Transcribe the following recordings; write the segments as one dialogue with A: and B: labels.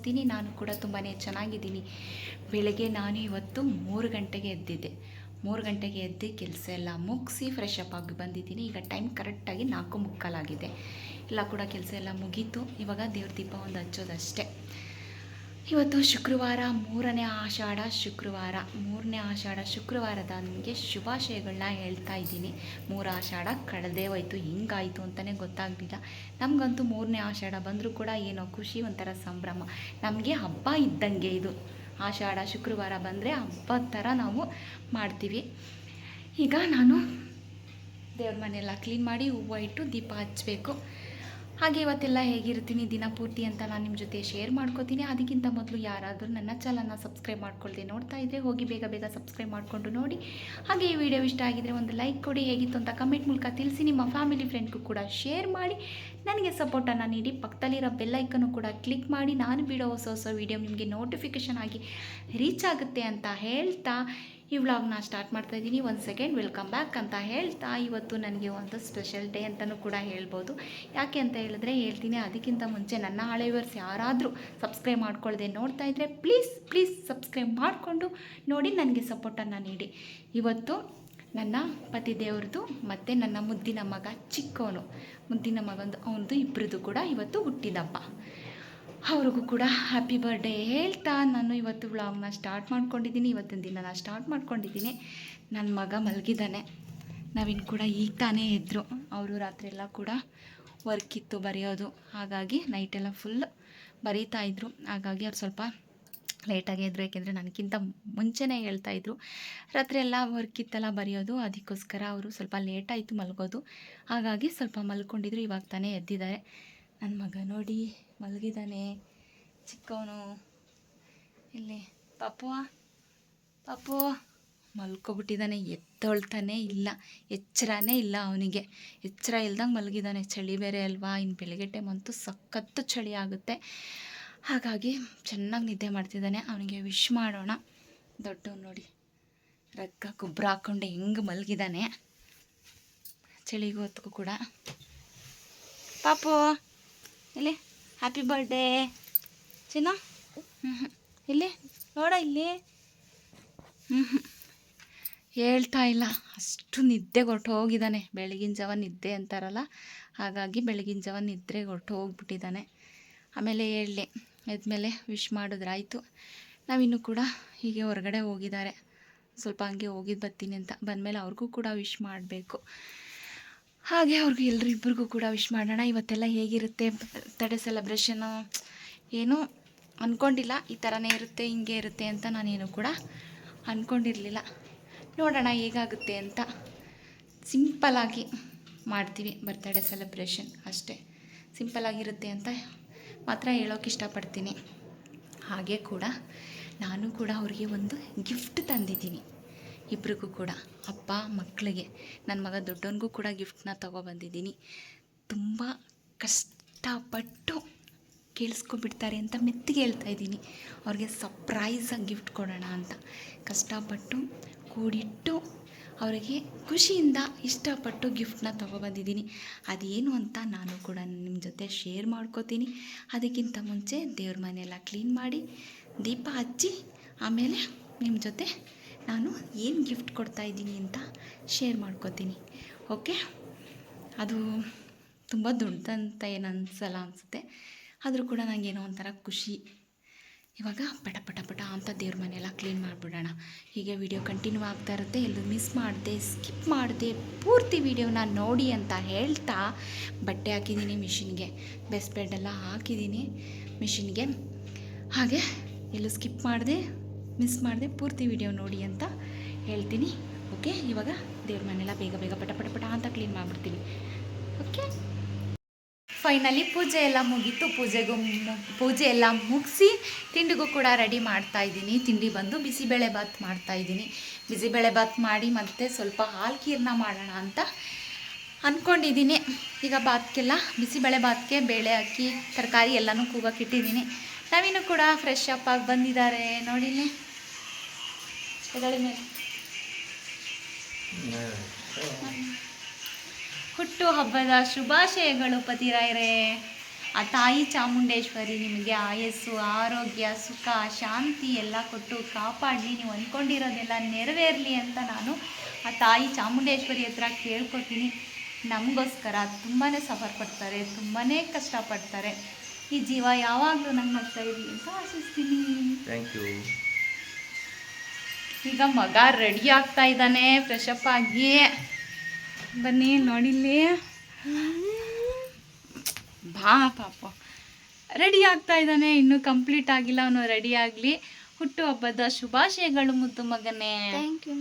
A: ಭಾವಿಸ್ತೀನಿ ನಾನು ಕೂಡ ತುಂಬಾ ಚೆನ್ನಾಗಿದ್ದೀನಿ. ಬೆಳಗ್ಗೆ ನಾನು ಇವತ್ತು ಮೂರು ಗಂಟೆಗೆ ಎದ್ದಿದ್ದೆ. ಮೂರು ಗಂಟೆಗೆ ಎದ್ದು ಕೆಲಸ ಎಲ್ಲ ಮುಗಿಸಿ ಫ್ರೆಶ್ ಅಪ್ ಆಗಿ ಬಂದಿದ್ದೀನಿ. ಈಗ ಟೈಮ್ ಕರೆಕ್ಟಾಗಿ ನಾಲ್ಕು ಮುಕ್ಕಾಲಾಗಿದೆ. ಎಲ್ಲ ಕೂಡ ಕೆಲಸ ಎಲ್ಲ ಮುಗೀತು. ಇವಾಗ ದೇವ್ರ ದೀಪ ಒಂದು ಹಚ್ಚೋದಷ್ಟೇ. ಇವತ್ತು ಶುಕ್ರವಾರ, ಮೂರನೇ ಆಷಾಢ ಶುಕ್ರವಾರ. ಮೂರನೇ ಆಷಾಢ ಶುಕ್ರವಾರದ ನಿಮಗೆ ಶುಭಾಶಯಗಳನ್ನ ಹೇಳ್ತಾ ಇದ್ದೀನಿ. ಮೂರು ಆಷಾಢ ಕಳೆದೇ ಹೋಯ್ತು, ಹಿಂಗಾಯಿತು ಅಂತಲೇ ಗೊತ್ತಾಗಲಿಲ್ಲ ನಮಗಂತೂ ಮೂರನೇ ಆಷಾಢ ಬಂದರೂ ಕೂಡ ಏನೋ ಖುಷಿ ಒಂಥರ ಸಂಭ್ರಮ. ನಮಗೆ ಹಬ್ಬ ಇದ್ದಂಗೆ ಇದು. ಆಷಾಢ ಶುಕ್ರವಾರ ಬಂದರೆ ಹಬ್ಬದ ಥರ ನಾವು ಮಾಡ್ತೀವಿ. ಈಗ ನಾನು ದೇವ್ರ ಮನೆಯೆಲ್ಲ ಕ್ಲೀನ್ ಮಾಡಿ ಹೂವು ಇಟ್ಟು ದೀಪ ಹಚ್ಚಬೇಕು ಹಾಗೆ ಇವತ್ತೆಲ್ಲ ಹೇಗಿರ್ತೀನಿ ದಿನ ಪೂರ್ತಿ ಅಂತ ನಾನು ನಿಮ್ಮ ಜೊತೆ ಶೇರ್ ಮಾಡ್ಕೋತೀನಿ. ಅದಕ್ಕಿಂತ ಮೊದಲು ಯಾರಾದರೂ ನನ್ನ ಚಾನಲ್ನ ಸಬ್ಸ್ಕ್ರೈಬ್ ಮಾಡ್ಕೊಳ್ದೆ ನೋಡ್ತಾ ಇದ್ದರೆ ಹೋಗಿ ಬೇಗ ಬೇಗ ಸಬ್ಸ್ಕ್ರೈಬ್ ಮಾಡಿಕೊಂಡು ನೋಡಿ. ಹಾಗೆ ಈ ವಿಡಿಯೋ ಇಷ್ಟ ಆಗಿದರೆ ಒಂದು ಲೈಕ್ ಕೊಡಿ. ಹೇಗಿತ್ತು ಅಂತ ಕಮೆಂಟ್ ಮೂಲಕ ತಿಳಿಸಿ. ನಿಮ್ಮ ಫ್ಯಾಮಿಲಿ ಫ್ರೆಂಡ್ಗೂ ಕೂಡ ಶೇರ್ ಮಾಡಿ. ನನಗೆ ಸಪೋರ್ಟನ್ನು ನೀಡಿ, ಪಕ್ಕದಲ್ಲಿರೋ ಬೆಲ್ಲೈಕನ್ನು ಕೂಡ ಕ್ಲಿಕ್ ಮಾಡಿ, ನಾನು ಬಿಡೋ ಹೊಸ ಹೊಸ ವೀಡಿಯೋ ನಿಮಗೆ ನೋಟಿಫಿಕೇಷನ್ ಆಗಿ ರೀಚ್ ಆಗುತ್ತೆ ಅಂತ ಹೇಳ್ತಾ ಈ ವ್ಲಾಗ್ನ ಸ್ಟಾರ್ಟ್ ಮಾಡ್ತಾ ಇದ್ದೀನಿ. ಒಂದು ಸೆಕೆಂಡ್ ವೆಲ್ಕಮ್ ಬ್ಯಾಕ್ ಅಂತ ಹೇಳ್ತಾ ಇವತ್ತು ನನಗೆ ಒಂದು ಸ್ಪೆಷಲ್ ಡೇ ಅಂತಲೂ ಕೂಡ ಹೇಳ್ಬೋದು. ಯಾಕೆ ಅಂತ ಹೇಳಿದ್ರೆ ಹೇಳ್ತೀನಿ, ಅದಕ್ಕಿಂತ ಮುಂಚೆ ನನ್ನ ಹಳೆ ವ್ಯೂವರ್ಸ್ ಯಾರಾದರೂ ಸಬ್ಸ್ಕ್ರೈಬ್ ಮಾಡ್ಕೊಳ್ಳದೆ ನೋಡ್ತಾ ಇದ್ದರೆ ಪ್ಲೀಸ್ ಪ್ಲೀಸ್ ಸಬ್ಸ್ಕ್ರೈಬ್ ಮಾಡಿಕೊಂಡು ನೋಡಿ, ನನಗೆ ಸಪೋರ್ಟನ್ನು ನೀಡಿ. ಇವತ್ತು ನನ್ನ ಪತಿ ದೇವ್ರದ್ದು ಮತ್ತು ನನ್ನ ಮುದ್ದಿನ ಮಗ ಚಿಕ್ಕವನು ಮುದ್ದಿನ ಮಗಂದು ಅವನದು ಇಬ್ಬರದ್ದು ಕೂಡ ಇವತ್ತು ಹುಟ್ಟಿದಪ್ಪ. ಅವ್ರಿಗೂ ಕೂಡ ಹ್ಯಾಪಿ ಬರ್ಡೇ ಹೇಳ್ತಾ ನಾನು ಇವತ್ತು ವ್ಲಾಗ್ನ ಸ್ಟಾರ್ಟ್ ಮಾಡ್ಕೊಂಡಿದ್ದೀನಿ. ಇವತ್ತಿನ ದಿನ ನಾನು ಸ್ಟಾರ್ಟ್ ಮಾಡ್ಕೊಂಡಿದ್ದೀನಿ. ನನ್ನ ಮಗ ಮಲಗಿದ್ದಾನೆ. ನಾವಿನ್ನು ಕೂಡ ಈಗ ತಾನೇ ಇದ್ದರು ಅವರು ರಾತ್ರಿ ಎಲ್ಲ ಕೂಡ ವರ್ಕ್ ಇತ್ತು ಬರೆಯೋದು. ಹಾಗಾಗಿ ನೈಟೆಲ್ಲ ಫುಲ್ ಬರೀತಾ ಇದ್ದರು ಹಾಗಾಗಿ ಅವ್ರು ಸ್ವಲ್ಪ ಲೇಟಾಗಿ ಎದ್ರು, ಯಾಕೆಂದರೆ ನನಗಿಂತ ಮುಂಚೆನೇ ಹೇಳ್ತಾ ಇದ್ರು. ರಾತ್ರಿ ಎಲ್ಲ ವರ್ಕ್ ಇತ್ತಲ್ಲ ಬರೆಯೋದು, ಅದಕ್ಕೋಸ್ಕರ ಅವರು ಸ್ವಲ್ಪ ಲೇಟಾಯಿತು ಮಲಗೋದು. ಹಾಗಾಗಿ ಸ್ವಲ್ಪ ಮಲ್ಕೊಂಡಿದ್ರು, ಇವಾಗ ತಾನೇ ಎದ್ದಿದ್ದಾರೆ. ನನ್ನ ಮಗ ನೋಡಿ ಮಲಗಿದ್ದಾನೆ ಚಿಕ್ಕವನು. ಇಲ್ಲಿ, ಪಾಪು ಪಾಪು. ಮಲ್ಕೊಬಿಟ್ಟಿದ್ದಾನೆ ಎದ್ದೊಳ್ತಾನೆ ಇಲ್ಲ. ಎಚ್ಚರನೇ ಇಲ್ಲ ಅವನಿಗೆ. ಎಚ್ಚರ ಇಲ್ದಂಗೆ ಮಲಗಿದ್ದಾನೆ ಚಳಿ ಬೇರೆ ಅಲ್ವಾ? ಇನ್ನು ಬೆಳಗ್ಗೆ ಟೈಮ್ ಅಂತೂ ಸಖತ್ತು ಚಳಿ ಆಗುತ್ತೆ. ಹಾಗಾಗಿ ಚೆನ್ನಾಗಿ ನಿದ್ದೆ ಮಾಡ್ತಿದ್ದಾನೆ. ಅವನಿಗೆ ವಿಶ್ ಮಾಡೋಣ. ದೊಡ್ಡವನು ನೋಡಿ. ರಕ್ಕ ಗೊಬ್ಬರ ಹಾಕ್ಕೊಂಡು ಹೆಂಗೆ ಮಲಗಿದ್ದಾನೆ ಚಳಿಗೂ ಕೂಡ. ಪಾಪು, ಇಲ್ಲಿ ಹ್ಯಾಪಿ ಬರ್ಡೇ ಚಿನ್ನ? ಹ್ಞೂ ಇಲ್ಲಿ, ನೋಡ ಇಲ್ಲಿ. ಹೇಳ್ತಾ ಇಲ್ಲ. ಅಷ್ಟು ನಿದ್ದೆ ಕೊಟ್ಟು ಹೋಗಿದ್ದಾನೆ ಬೆಳಗಿನ ಜಾವ ನಿದ್ದೆ ಅಂತಾರಲ್ಲ. ಹಾಗಾಗಿ ಬೆಳಗಿನ ಜಾವ ನಿದ್ರೆ ಕೊಟ್ಟು ಹೋಗ್ಬಿಟ್ಟಿದ್ದಾನೆ ಆಮೇಲೆ ಹೇಳಲಿ. ಎದ್ಮೇಲೆ ವಿಶ್ ಮಾಡಿದ್ರಾಯಿತು. ನಾವಿನ್ನು ಕೂಡ ಹೀಗೆ ಹೊರಗಡೆ ಹೋಗಿದ್ದಾರೆ. ಸ್ವಲ್ಪ ಹಂಗೆ ಹೋಗಿದ್ದು ಬರ್ತೀನಿ ಅಂತ. ಬಂದಮೇಲೆ ಅವ್ರಿಗೂ ಕೂಡ ವಿಶ್ ಮಾಡಬೇಕು. ಹಾಗೆ ಅವ್ರಿಗೂ ಎಲ್ರಿಬ್ಬರಿಗೂ ಕೂಡ ವಿಶ್ ಮಾಡೋಣ. ಇವತ್ತೆಲ್ಲ ಹೇಗಿರುತ್ತೆ? ತಡೆ ಸೆಲೆಬ್ರೇಷನು ಏನೂ ಅಂದ್ಕೊಂಡಿಲ್ಲ ಈ ಥರನೇ ಇರುತ್ತೆ, ಹಿಂಗೆ ಇರುತ್ತೆ ಅಂತ ನಾನೇನು ಕೂಡ ಅಂದ್ಕೊಂಡಿರಲಿಲ್ಲ ನೋಡೋಣ ಹೇಗಾಗುತ್ತೆ ಅಂತ ಸಿಂಪಲಾಗಿ ಮಾಡ್ತೀವಿ ಬರ್ತ್ಡೇ ಸೆಲೆಬ್ರೇಷನ್ ಅಷ್ಟೇ. ಸಿಂಪಲಾಗಿರುತ್ತೆ ಅಂತ ಮಾತ್ರ ಹೇಳೋಕೆ ಇಷ್ಟಪಡ್ತೀನಿ. ಹಾಗೆ ಕೂಡ ನಾನು ಕೂಡ ಅವ್ರಿಗೆ ಒಂದು ಗಿಫ್ಟ್ ತಂದಿದ್ದೀನಿ. ಇಬ್ರಿಗೂ ಕೂಡ, ಅಪ್ಪ ಮಕ್ಕಳಿಗೆ ನನ್ನ ಮಗ ದೊಡ್ಡವನಿಗೂ ಕೂಡ ಗಿಫ್ಟ್ನ ತೊಗೊಬಂದಿದ್ದೀನಿ ತುಂಬ ಕಷ್ಟಪಟ್ಟು ಕೇಳಿಸ್ಕೊಬಿಡ್ತಾರೆ ಅಂತ ಮೆತ್ತಿಗೆ ಹೇಳ್ತಾ ಇದ್ದೀನಿ. ಅವ್ರಿಗೆ ಸರ್ಪ್ರೈಸಾಗಿ ಗಿಫ್ಟ್ ಕೊಡೋಣ ಅಂತ. ಕಷ್ಟಪಟ್ಟು ಕೂಡಿಟ್ಟು ಅವರಿಗೆ ಖುಷಿಯಿಂದ ಇಷ್ಟಪಟ್ಟು ಗಿಫ್ಟನ್ನ ತೊಗೊಬಂದಿದ್ದೀನಿ. ಅದೇನು ಅಂತ ನಾನು ಕೂಡ ನಿಮ್ಮ ಜೊತೆ ಶೇರ್ ಮಾಡ್ಕೋತೀನಿ. ಅದಕ್ಕಿಂತ ಮುಂಚೆ ದೇವ್ರ ಮನೆಯೆಲ್ಲ ಕ್ಲೀನ್ ಮಾಡಿ, ದೀಪ ಹಚ್ಚಿ, ಆಮೇಲೆ ನಿಮ್ಮ ಜೊತೆ ನಾನು ಏನು ಗಿಫ್ಟ್ ಕೊಡ್ತಾ ಇದ್ದೀನಿ ಅಂತ ಶೇರ್ ಮಾಡ್ಕೋತೀನಿ. ಓಕೆ ಅದು ತುಂಬ ದೊಡ್ಡದಂತ ಏನು ಅನಿಸಲ್ಲ ಅನಿಸುತ್ತೆ. ಆದರೂ ಕೂಡ ನನಗೇನೋ ಒಂಥರ ಖುಷಿ ಇವಾಗ ಪಟ ಪಟ ಪಟ ಅಂತ ದೇವ್ರ ಮನೆಯೆಲ್ಲ ಕ್ಲೀನ್ ಮಾಡಿಬಿಡೋಣ. ಹೀಗೆ ವಿಡಿಯೋ ಕಂಟಿನ್ಯೂ ಆಗ್ತಾ ಇರುತ್ತೆ. ಎಲ್ಲೂ ಮಿಸ್ ಮಾಡಿದೆ ಸ್ಕಿಪ್ ಮಾಡಿದೆ, ಪೂರ್ತಿ ವಿಡಿಯೋನ ನೋಡಿ ಅಂತ ಹೇಳ್ತಾ ಬಟ್ಟೆ ಹಾಕಿದ್ದೀನಿ ಮಿಷಿನ್ಗೆ ಬೆಸ್ಟ್ ಬೆಡ್ಡೆಲ್ಲ ಹಾಕಿದ್ದೀನಿ ಮಿಷಿನ್ಗೆ ಹಾಗೆ ಎಲ್ಲೂ ಸ್ಕಿಪ್ ಮಾಡಿದೆ ಮಿಸ್ ಮಾಡಿದೆ, ಪೂರ್ತಿ ವಿಡಿಯೋ ನೋಡಿ ಅಂತ ಹೇಳ್ತೀನಿ. ಓಕೆ ಇವಾಗ ದೇವ್ರ ಮನೆಯೆಲ್ಲ ಬೇಗ ಬೇಗ ಪಟ ಪಟ ಪಟ ಅಂತ ಕ್ಲೀನ್ ಮಾಡಿಬಿಡ್ತೀನಿ. ಓಕೆ ಫೈನಲಿ ಪೂಜೆ ಎಲ್ಲ ಮುಗೀತು. ಪೂಜೆಗೂ ಪೂಜೆ ಎಲ್ಲ ಮುಗಿಸಿ ತಿಂಡಿಗೂ ಕೂಡ ರೆಡಿ ಮಾಡ್ತಾ ಇದ್ದೀನಿ. ತಿಂಡಿ ಬಂದು ಬಿಸಿಬೇಳೆ ಬಾತ್ ಮಾಡ್ತಾ ಇದ್ದೀನಿ. ಬಿಸಿಬೇಳೆ ಬಾತ್ ಮಾಡಿ ಮತ್ತೆ ಸ್ವಲ್ಪ ಹಾಲು ಕೀರ್ನ ಮಾಡೋಣ ಅಂತ ಅಂದ್ಕೊಂಡಿದ್ದೀನಿ ಈಗ ಬಾತ್ಗೆಲ್ಲ ಬಿಸಿಬೇಳೆ ಬಾತ್ಗೆ ಬೇಳೆ ಹಾಕಿ, ತರಕಾರಿ ಎಲ್ಲನೂ ಕೂಗಕ್ಕಿಟ್ಟಿದ್ದೀನಿ ನವೀನು ಕೂಡ ಫ್ರೆಶ್ ಅಪ್ ಆಗಿ ಬಂದಿದ್ದಾರೆ. ಎದಳಿ ಮೇಲೆ? ಹುಟ್ಟು ಹಬ್ಬದ ಶುಭಾಶಯಗಳು ಪತಿರಾಯರೇ. ಆ ತಾಯಿ ಚಾಮುಂಡೇಶ್ವರಿ ನಿಮಗೆ ಆಯಸ್ಸು ಆರೋಗ್ಯ ಸುಖ ಶಾಂತಿ ಎಲ್ಲ ಕೊಟ್ಟು ಕಾಪಾಡಲಿ. ನೀವು ಅಂದ್ಕೊಂಡಿರೋದೆಲ್ಲ ನೆರವೇರಲಿ ಅಂತ ನಾನು ಆ ತಾಯಿ ಚಾಮುಂಡೇಶ್ವರಿ ಹತ್ರ ಕೇಳ್ಕೊತೀನಿ. ನಮಗೋಸ್ಕರ ತುಂಬಾ ಸಫರ್ ಪಡ್ತಾರೆ ತುಂಬಾ ಕಷ್ಟಪಡ್ತಾರೆ. ಈ ಜೀವ ಯಾವಾಗಲೂ ನಂಗೆ ಮಾಡ್ತಾ ಇರಲಿ ಅಂತ ಆಶಿಸ್ತೀನಿ.
B: ಥ್ಯಾಂಕ್ ಯು
A: ಈಗ ಮಗ ರೆಡಿ ಆಗ್ತಾ ಇದ್ದಾನೆ ಫ್ರೆಶ್ ಅಪ್ ಆಗಿ. ಬನ್ನಿ ನೋಡಿಲ್ಲಿ ಬಾ ಪಾಪ. ರೆಡಿ ಆಗ್ತಾ ಇದ್ದಾನೆ. ಇನ್ನೂ ಕಂಪ್ಲೀಟ್ ಆಗಿಲ್ಲ. ಅವನು ರೆಡಿ ಆಗಲಿ. ಹುಟ್ಟುಹಬ್ಬದ ಶುಭಾಶಯಗಳು ಮುದ್ದು ಮಗನೇ.
C: ಥ್ಯಾಂಕ್ ಯು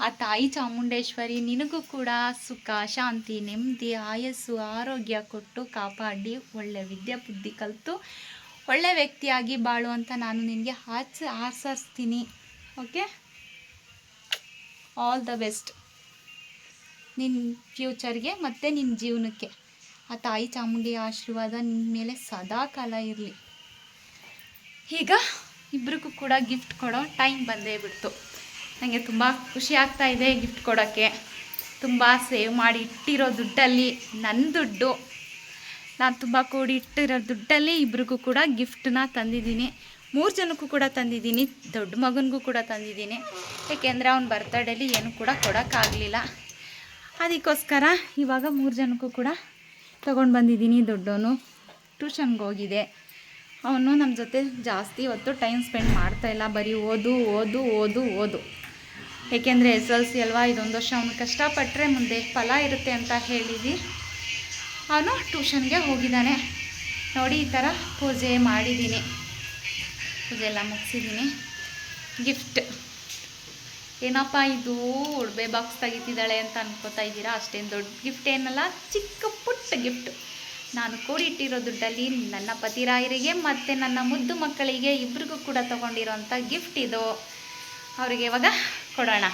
A: ಆ ತಾಯಿ ಚಾಮುಂಡೇಶ್ವರಿ ನಿನಗೂ ಕೂಡ ಸುಖ ಶಾಂತಿ ನೆಮ್ಮದಿ ಆಯಸ್ಸು ಆರೋಗ್ಯ ಕೊಟ್ಟು ಕಾಪಾಡಿ. ಒಳ್ಳೆ ವಿದ್ಯೆ ಬುದ್ಧಿ ಕಲಿತು. ಒಳ್ಳೆ ವ್ಯಕ್ತಿಯಾಗಿ ಬಾಳು ಅಂತ ನಾನು ನಿನಗೆ ಆಚ ಆಚರಿಸ್ತೀನಿ. ಓಕೆ ಆಲ್ ದ ಬೆಸ್ಟ್ ನಿನ್ನ ಫ್ಯೂಚರ್ಗೆ ಮತ್ತು ನಿನ್ನ ಜೀವನಕ್ಕೆ. ಆ ತಾಯಿ ಚಾಮುಂಡಿ ಆಶೀರ್ವಾದ ನಿನ್ನ ಮೇಲೆ ಸದಾ ಕಾಲ ಇರಲಿ. ಈಗ ಇಬ್ರಿಗೂ ಕೂಡ ಗಿಫ್ಟ್ ಕೊಡೋ ಟೈಮ್ ಬಂದೇ ಬಿಡ್ತು. ನನಗೆ ತುಂಬ ಖುಷಿ ಆಗ್ತಾ ಇದೆ ಗಿಫ್ಟ್ ಕೊಡೋಕ್ಕೆ. ತುಂಬ ಸೇವ್ ಮಾಡಿ ಇಟ್ಟಿರೋ ದುಡ್ಡಲ್ಲಿ ನನ್ನ ದುಡ್ಡು. ನಾನು ತುಂಬ ಕೂಡಿ ಇಟ್ಟಿರೋ ದುಡ್ಡಲ್ಲಿ ಇಬ್ರಿಗೂ ಕೂಡ ಗಿಫ್ಟನ್ನ ತಂದಿದ್ದೀನಿ. ಮೂರು ಜನಕ್ಕೂ ಕೂಡ ತಂದಿದ್ದೀನಿ, ದೊಡ್ಡ ಮಗನಿಗೂ ಕೂಡ ತಂದಿದ್ದೀನಿ. ಏಕೆಂದರೆ ಅವ್ನ ಬರ್ತಡೇಲಿ ಏನು ಕೂಡ ಕೊಡೋಕ್ಕಾಗಲಿಲ್ಲ. ಅದಕ್ಕೋಸ್ಕರ ಇವಾಗ ಮೂರು ಜನಕ್ಕೂ ಕೂಡ ತೊಗೊಂಡು ಬಂದಿದ್ದೀನಿ ದೊಡ್ಡವನು. ಟ್ಯೂಷನ್ಗೆ ಹೋಗಿದೆ. ಅವನು ನಮ್ಮ ಜೊತೆ ಜಾಸ್ತಿ ಹೊತ್ತು ಟೈಮ್ ಸ್ಪೆಂಡ್ ಮಾಡ್ತಾ ಇಲ್ಲ. ಬರೀ ಓದು ಓದು ಓದು ಓದು. ಏಕೆಂದರೆ ಎಸ್ ಎಲ್ ಸಿ ಅಲ್ವಾ? ಇದೊಂದು ವರ್ಷ ಅವನು ಕಷ್ಟಪಟ್ಟರೆ ಮುಂದೆ ಫಲ ಇರುತ್ತೆ ಅಂತ ಹೇಳಿದ್ವಿ. ಅವನು ಟ್ಯೂಷನ್ಗೆ ಹೋಗಿದ್ದಾನೆ. ನೋಡಿ ಈ ಥರ ಪೂಜೆ ಮಾಡಿದ್ದೀನಿ. ಪೂಜೆ ಎಲ್ಲ ಮುಗಿಸಿದ್ದೀನಿ. ಗಿಫ್ಟ್ ಏನಪ್ಪ ಇದು ಉಡುಬೆ ಬಾಕ್ಸ್ ತೆಗಿತಿದ್ದಾಳೆ ಅಂತ ಅನ್ಕೋತಾ ಇದ್ದೀರಾ? ಅಷ್ಟೇನು ದೊಡ್ಡ ಗಿಫ್ಟ್ ಏನಲ್ಲ, ಚಿಕ್ಕ ಪುಟ್ಟ ಗಿಫ್ಟ್ ನಾನು ಕೂಡಿಟ್ಟಿರೋ ದುಡ್ಡಲ್ಲಿ ನನ್ನ ಪತಿರಾಯರಿಗೆ ಮತ್ತು ನನ್ನ ಮುದ್ದು ಮಕ್ಕಳಿಗೆ ಇಬ್ರಿಗೂ ಕೂಡ ತೊಗೊಂಡಿರೋಂಥ ಗಿಫ್ಟ್ ಇದು. ಅವರಿಗೆ ಇವಾಗ ಕೊಡೋಣ.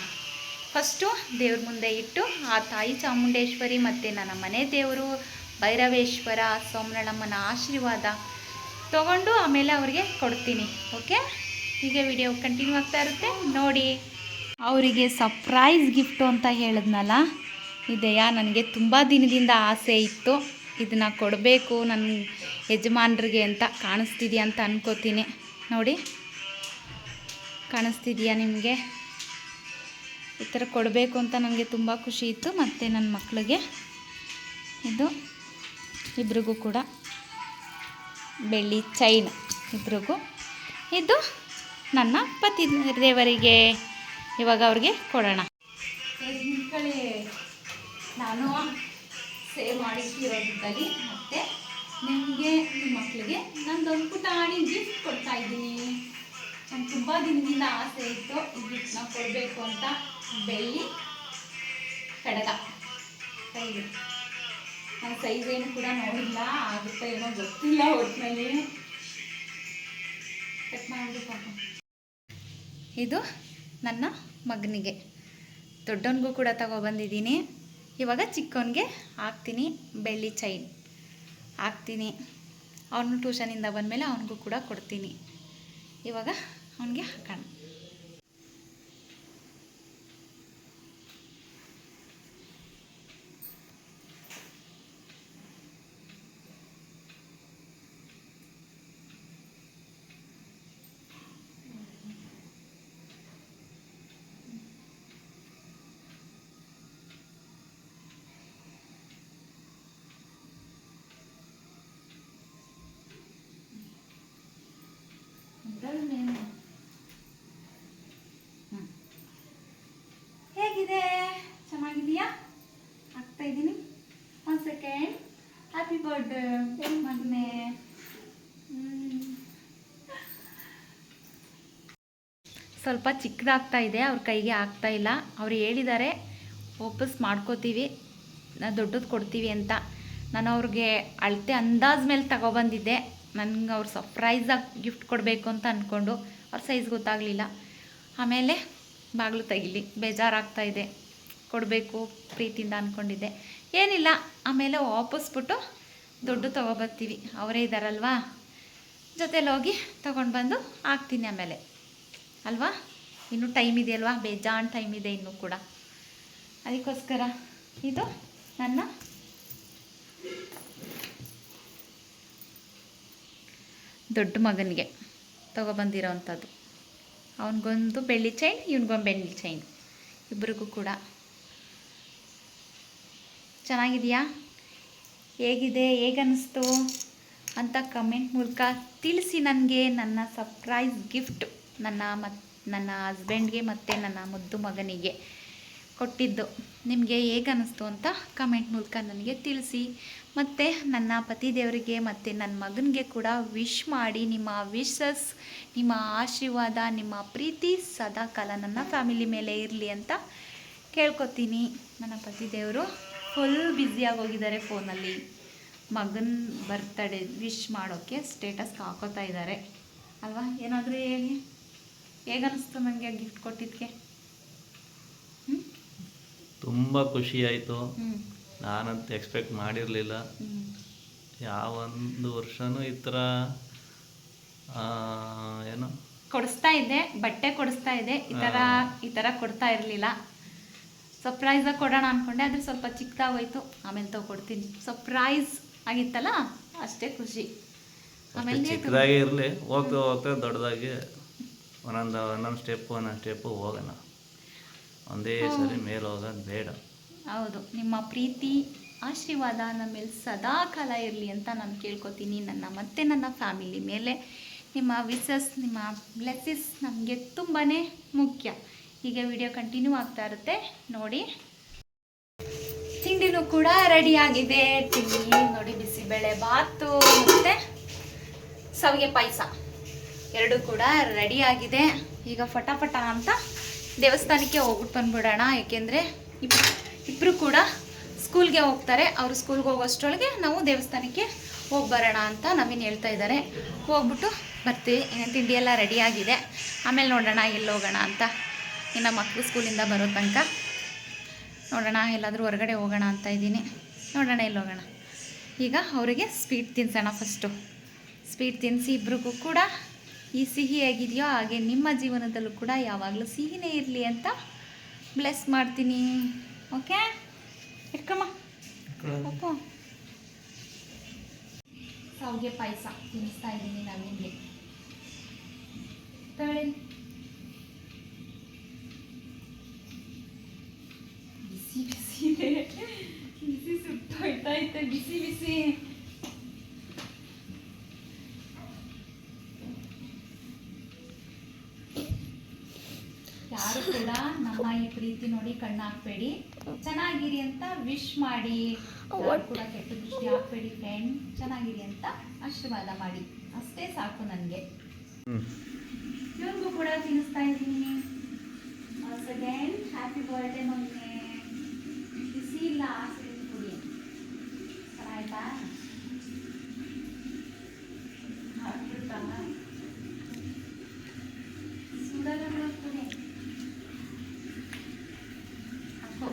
A: ಫಸ್ಟು ದೇವ್ರ ಮುಂದೆ ಇಟ್ಟು, ಆ ತಾಯಿ ಚಾಮುಂಡೇಶ್ವರಿ ಮತ್ತು ನನ್ನ ಮನೆ ದೇವರು ಭೈರವೇಶ್ವರ ಸೋಮನಳಮ್ಮನ ಆಶೀರ್ವಾದ ತಗೊಂಡು ಆಮೇಲೆ ಅವರಿಗೆ ಕೊಡ್ತೀನಿ, ಓಕೆ? ಹೀಗೆ ವಿಡಿಯೋ ಕಂಟಿನ್ಯೂ ಆಗ್ತಾ ಇರುತ್ತೆ. ನೋಡಿ. ಅವರಿಗೆ ಸರ್ಪ್ರೈಸ್ ಗಿಫ್ಟು ಅಂತ ಹೇಳಿದ್ನಲ್ಲ? ಇದೆಯಾ ನನಗೆ ತುಂಬ ದಿನದಿಂದ ಆಸೆ ಇತ್ತು. ಇದನ್ನು ಕೊಡಬೇಕು ನನ್ನ ಯಜಮಾನ್ರಿಗೆ ಅಂತ ಕಾಣಿಸ್ತಿದೆಯಾ ಅಂತ ಅನ್ಕೋತೀನಿ. ನೋಡಿ. ಕಾಣಿಸ್ತಿದೆಯಾ ನಿಮಗೆ? ಈ ಥರ ಕೊಡಬೇಕು ಅಂತ ನನಗೆ ತುಂಬ ಖುಷಿ ಇತ್ತು. ಮತ್ತು ನನ್ನ ಮಕ್ಕಳಿಗೆ ಇದು, ಇಬ್ರಿಗೂ ಕೂಡ ಬೆಳ್ಳಿ ಚೈನ್ ಇಬ್ರಿಗೂ. ಇದು ನನ್ನ ಪತಿ ದೇವರಿಗೆ. ಇವಾಗ ಅವ್ರಿಗೆ ಕೊಡೋಣ. ನಾನು ಸೇವ್ ಮಾಡಿಟ್ಟಿರೋದ್ರಲ್ಲಿ ಮತ್ತು ನಿಮಗೆ ನಿಮ್ಮ ಮಕ್ಕಳಿಗೆ ನಂದೊಂದು ಪುಟಾಣಿ ಗಿಫ್ಟ್ ಕೊಡ್ತಾ ಇದ್ದೀನಿ. ನಾನು ತುಂಬ ದಿನದಿಂದ ಆಸೆ ಇತ್ತು ಈ ಗಿಫ್ಟ್ನ ಕೊಡಬೇಕು ಅಂತ. ಬೆಳ್ಳಿ ಕಡಗ. ಸೈಜ್ ನಾನು ಸೈಜ್ ಏನು ಕೂಡ ನೋಡಿಲ್ಲ ಆಗುತ್ತೆ ಏನೋ ಗೊತ್ತಿಲ್ಲ ಒಟ್ಟಿನಲ್ಲಿ ಕಟ್ ಮಾಡಬೇಕು ಇದು ನನ್ನ ಮಗನಿಗೆ. ದೊಡ್ಡವನಿಗೂ ಕೂಡ ತಗೊಬಂದಿದ್ದೀನಿ ಇವಾಗ ಚಿಕ್ಕವನಿಗೆ ಹಾಕ್ತೀನಿ ಬೆಳ್ಳಿ ಚೈನ್. ಹಾಕ್ತೀನಿ. ಅವನು ಟ್ಯೂಷನಿಂದ ಬಂದಮೇಲೆ ಅವನಿಗೂ ಕೂಡ ಕೊಡ್ತೀನಿ. ಇವಾಗ ಅವನಿಗೆ ಹಾಕೋಣ ಹ್ಮ್. ಹೇಗಿದೆ ಚೆನ್ನಾಗಿದೆಯಾ ಆಗ್ತಾ ಇದ್ದೀನಿ. ಒಂದು ಸೆಕೆಂಡ್ ಹ್ಯಾಪಿ ಬರ್ಡೇ ಮಗನೇ. ಸ್ವಲ್ಪ ಚಿಕ್ಕದಾಗ್ತಾ ಇದೆ, ಅವ್ರ ಕೈಗೆ ಆಗ್ತಾ ಇಲ್ಲ. ಅವ್ರು ಹೇಳಿದ್ದಾರೆ, ವಾಪಸ್ ಮಾಡ್ಕೋತೀವಿ, ನಾ ದೊಡ್ಡದು ಕೊಡ್ತೀವಿ ಅಂತ. ನಾನು ಅವ್ರಿಗೆ ಅಳತೆ ಅಂದಾಜ್ ಮೇಲೆ ತಗೊಬಂದಿದ್ದೆ. ನನಗೆ ಅವ್ರು ಸರ್ಪ್ರೈಸಾಗಿ ಗಿಫ್ಟ್ ಕೊಡಬೇಕು ಅಂತ ಅಂದ್ಕೊಂಡು ಅವ್ರ ಸೈಜ್ ಗೊತ್ತಾಗಲಿಲ್ಲ. ಆಮೇಲೆ ಬಾಗಿಲು ತೆಗಿಲಿ, ಬೇಜಾರಾಗ್ತಾ ಇದೆ. ಕೊಡಬೇಕು ಪ್ರೀತಿಯಿಂದ ಅಂದ್ಕೊಂಡಿದ್ದೆ ಏನಿಲ್ಲ, ಆಮೇಲೆ ವಾಪಸ್ಬಿಟ್ಟು ದುಡ್ಡು ತೊಗೊಬರ್ತೀವಿ. ಅವರೇ ಇದ್ದಾರಲ್ವಾ ಜೊತೆಲಿ ಹೋಗಿ ತೊಗೊಂಡು ಬಂದು ಹಾಕ್ತೀನಿ ಆಮೇಲೆ. ಅಲ್ವಾ? ಇನ್ನೂ ಟೈಮ್ ಇದೆ ಅಲ್ವಾ? ಬೇಜಾನ್ ಟೈಮ್ ಇದೆ ಇನ್ನೂ ಕೂಡ. ಅದಕ್ಕೋಸ್ಕರ ಇದು ನನ್ನ ದೊಡ್ಡ ಮಗನಿಗೆ ತಗೊಬಂದಿರೋ ಅಂಥದ್ದು ಅವನಿಗೊಂದು ಬೆಳ್ಳಿ ಚೈನ್ ಇವನಿಗೊಂದು ಬೆಳ್ಳಿ ಚೈನ್ ಇಬ್ಬರಿಗೂ ಕೂಡ. ಚೆನ್ನಾಗಿದೆಯಾ? ಹೇಗಿದೆ? ಹೇಗನ್ನಿಸ್ತು ಅಂತ ಕಮೆಂಟ್ ಮೂಲಕ ತಿಳಿಸಿ ನನಗೆ ನನ್ನ ಸರ್ಪ್ರೈಸ್ ಗಿಫ್ಟ್ ನನ್ನ ಮತ್, ನನ್ನ ಹಸ್ಬೆಂಡ್ಗೆ ಮತ್ತು ನನ್ನ ಮುದ್ದು ಮಗನಿಗೆ ಕೊಟ್ಟಿದ್ದು. ನಿಮಗೆ ಹೇಗನ್ನಿಸ್ತು ಅಂತ ಕಮೆಂಟ್ ಮೂಲಕ ನನಗೆ ತಿಳಿಸಿ. ಮತ್ತು ನನ್ನ ಪತಿ ದೇವರಿಗೆ ಮತ್ತು ನನ್ನ ಮಗನಿಗೆ ಕೂಡ ವಿಶ್ ಮಾಡಿ ನಿಮ್ಮ ವಿಶಸ್ ನಿಮ್ಮ ಆಶೀರ್ವಾದ, ನಿಮ್ಮ ಪ್ರೀತಿ ಸದಾ ಕಾಲ ನನ್ನ ಫ್ಯಾಮಿಲಿ ಮೇಲೆ ಇರಲಿ ಅಂತ ಕೇಳ್ಕೊತೀನಿ. ನನ್ನ ಪತಿದೇವರು ಫುಲ್ ಬ್ಯುಸಿಯಾಗಿ ಹೋಗಿದ್ದಾರೆ ಫೋನಲ್ಲಿ ಮಗನ ಬರ್ತಡೇ ವಿಶ್ ಮಾಡೋಕ್ಕೆ ಸ್ಟೇಟಸ್ ಹಾಕೋತಾ ಇದ್ದಾರೆ. ಅಲ್ವಾ? ಏನಾದರೂ ಹೇಳಿ? ಹೇಗನ್ನಿಸ್ತು ನನಗೆ ಗಿಫ್ಟ್ ಕೊಟ್ಟಿದ್ದಕ್ಕೆ
B: ತುಂಬ ಖುಷಿ ಆಯಿತು. ನಾನಂತೂ ಎಕ್ಸ್ಪೆಕ್ಟ್ ಮಾಡಿರಲಿಲ್ಲ. ಯಾವೊಂದು ವರ್ಷನೂ ಈ ಥರ ಏನು?
A: ಕೊಡಿಸ್ತಾ ಇದ್ದೆ ಬಟ್ಟೆ ಕೊಡಿಸ್ತಾ ಇದ್ದೆ ಈ ಥರ ಈ ಥರ ಕೊಡ್ತಾ ಇರಲಿಲ್ಲ. ಸರ್ಪ್ರೈಸಾಗಿ ಕೊಡೋಣ ಅಂದ್ಕೊಂಡೆ ಆದರೆ ಸ್ವಲ್ಪ ಚಿಕ್ಕದಾಗೋಯ್ತು ಆಮೇಲೆ ತಗೊಡ್ತೀನಿ. ಸರ್ಪ್ರೈಸ್ ಆಗಿತ್ತಲ್ಲ ಅಷ್ಟೇ ಖುಷಿ. ಆಮೇಲೆ
B: ಚಿಕ್ಕದಾಗಿ ಇರಲಿ ಹೋಗ್ತಾ ಹೋಗ್ತಾ ದೊಡ್ಡದಾಗಿ ಒಂದೊಂದು ಒಂದೊಂದು ಸ್ಟೆಪ್ ಒಂದೊಂದು ಸ್ಟೆಪ್ಪು ಹೋಗೋಣ. ಒಂದೇ ಸರಿ ಮೇಲೆ ಹೋಗೋದು ಬೇಡ.
A: ಹೌದು. ನಿಮ್ಮ ಪ್ರೀತಿ ಆಶೀರ್ವಾದ ನಮ್ಮ ಮೇಲೆ ಸದಾ ಕಾಲ ಇರಲಿ ಅಂತ ನಾನು ಕೇಳ್ಕೊತೀನಿ. ನನ್ನ ಮತ್ತೆ ನನ್ನ ಫ್ಯಾಮಿಲಿ ಮೇಲೆ ನಿಮ್ಮ ವಿಸಸ್ ನಿಮ್ಮ ಬ್ಲೆಸ್ಸಸ್ ನಮಗೆ ತುಂಬಾ ಮುಖ್ಯ. ಹೀಗೆ ವಿಡಿಯೋ ಕಂಟಿನ್ಯೂ ಆಗ್ತಾ ಇರುತ್ತೆ. ನೋಡಿ. ತಿಂಡಿನೂ ಕೂಡ ರೆಡಿ ಆಗಿದೆ. ತಿಂಡಿ ನೋಡಿ, ಬಿಸಿಬೇಳೆ ಬಾತು ಮತ್ತು ಸವಿಗೆ ಪಾಯಸ. ಎರಡು ಕೂಡ ರೆಡಿ ಆಗಿದೆ. ಈಗ ಫಟಾಫಟ ಅಂತ ದೇವಸ್ಥಾನಕ್ಕೆ ಹೋಗ್ಬಿಟ್ಟು ಬಂದ್ಬಿಡೋಣ. ಏಕೆಂದರೆ ಇಬ್ರು ಕೂಡ ಸ್ಕೂಲ್ಗೆ ಹೋಗ್ತಾರೆ. ಅವರು ಸ್ಕೂಲ್ಗೆ ಹೋಗೋಷ್ಟೊಳಗೆ ನಾವು ದೇವಸ್ಥಾನಕ್ಕೆ ಹೋಗಿ ಬರೋಣ ಅಂತ ನವೀನ್ ಹೇಳ್ತಾ ಇದ್ದಾರೆ. ಹೋಗ್ಬಿಟ್ಟು ಬರ್ತೀವಿ. ಏನೇನು ತಿಂಡಿ ಎಲ್ಲ ರೆಡಿ ಆಗಿದೆ. ಆಮೇಲೆ ನೋಡೋಣ, ಎಲ್ಲಿ ಹೋಗೋಣ ಅಂತ. ಇನ್ನು ಮಕ್ಕಳು ಸ್ಕೂಲಿಂದ ಬರೋ ತನಕ. ನೋಡೋಣ ಎಲ್ಲಾದರೂ ಹೊರಗಡೆ ಹೋಗೋಣ ಅಂತ ಇದ್ದೀನಿ. ನೋಡೋಣ ಇಲ್ಲಿ ಹೋಗೋಣ. ಈಗ ಅವರಿಗೆ ಸ್ವೀಟ್ ತಿನ್ಸೋಣ ಫಸ್ಟು ಸ್ವೀಟ್ ತಿನ್ನಿಸಿ ಇಬ್ರಿಗೂ ಕೂಡ ಈ ಸಿಹಿ ಆಗಿದೆಯೋ ಹಾಗೆ ನಿಮ್ಮ ಜೀವನದಲ್ಲೂ ಕೂಡ ಯಾವಾಗಲೂ ಸಿಹಿನೇ ಇರಲಿ ಅಂತ ಬ್ಲೆಸ್ ಮಾಡ್ತೀನಿ. ಓಕೆ ಇಟ್ಕಮ್ಮ ಸೌಗೆ ಪಾಯಸ ತಿನ್ನಿಸ್ತಾ ಇದ್ದೀನಿ ನಿಮಗೆ ತಗೊಳ್ಳಿ. ಬಿಸಿ ಸುಟ್ಟೋಯ್ತಾ ಐತೆ ಬಿಸಿ ಬಿಸಿ ಯಾರು ಕೂಡ ನಮ್ಮ ಈ ಪ್ರೀತಿ ನೋಡಿ ಕಣ್ಣು ಹಾಕ್ಬೇಡಿ ಚೆನ್ನಾಗಿರಿ ಅಂತ ವಿಶ್ ಮಾಡಿ. ಕೂಡ ಕೆಟ್ಟ ದೃಷ್ಟಿ ಹಾಕ್ಬೇಡಿ ಫ್ರೆಂಡ್ ಚೆನ್ನಾಗಿರಿ ಅಂತ ಆಶೀರ್ವಾದ ಮಾಡಿ. ಅಷ್ಟೇ ಸಾಕು ನನಗೆ. ಇವ್ರಿಗೂ ಕೂಡ ತಿನ್ನಿಸ್ತಾ ಇದ್ದೀನಿ. ಹ್ಯಾಪಿ ಬರ್ಡೇ ಮೊನ್ನೆ ಬಿಸಿ ಇಲ್ಲ ಆಸೆ ಕುಡಿ ಆಯ್ತಾ ಹಾಕ್ಬಿಡ್ತಾ ಸುಡಲ್ಲ ಕುಡಿ ಹಾಕು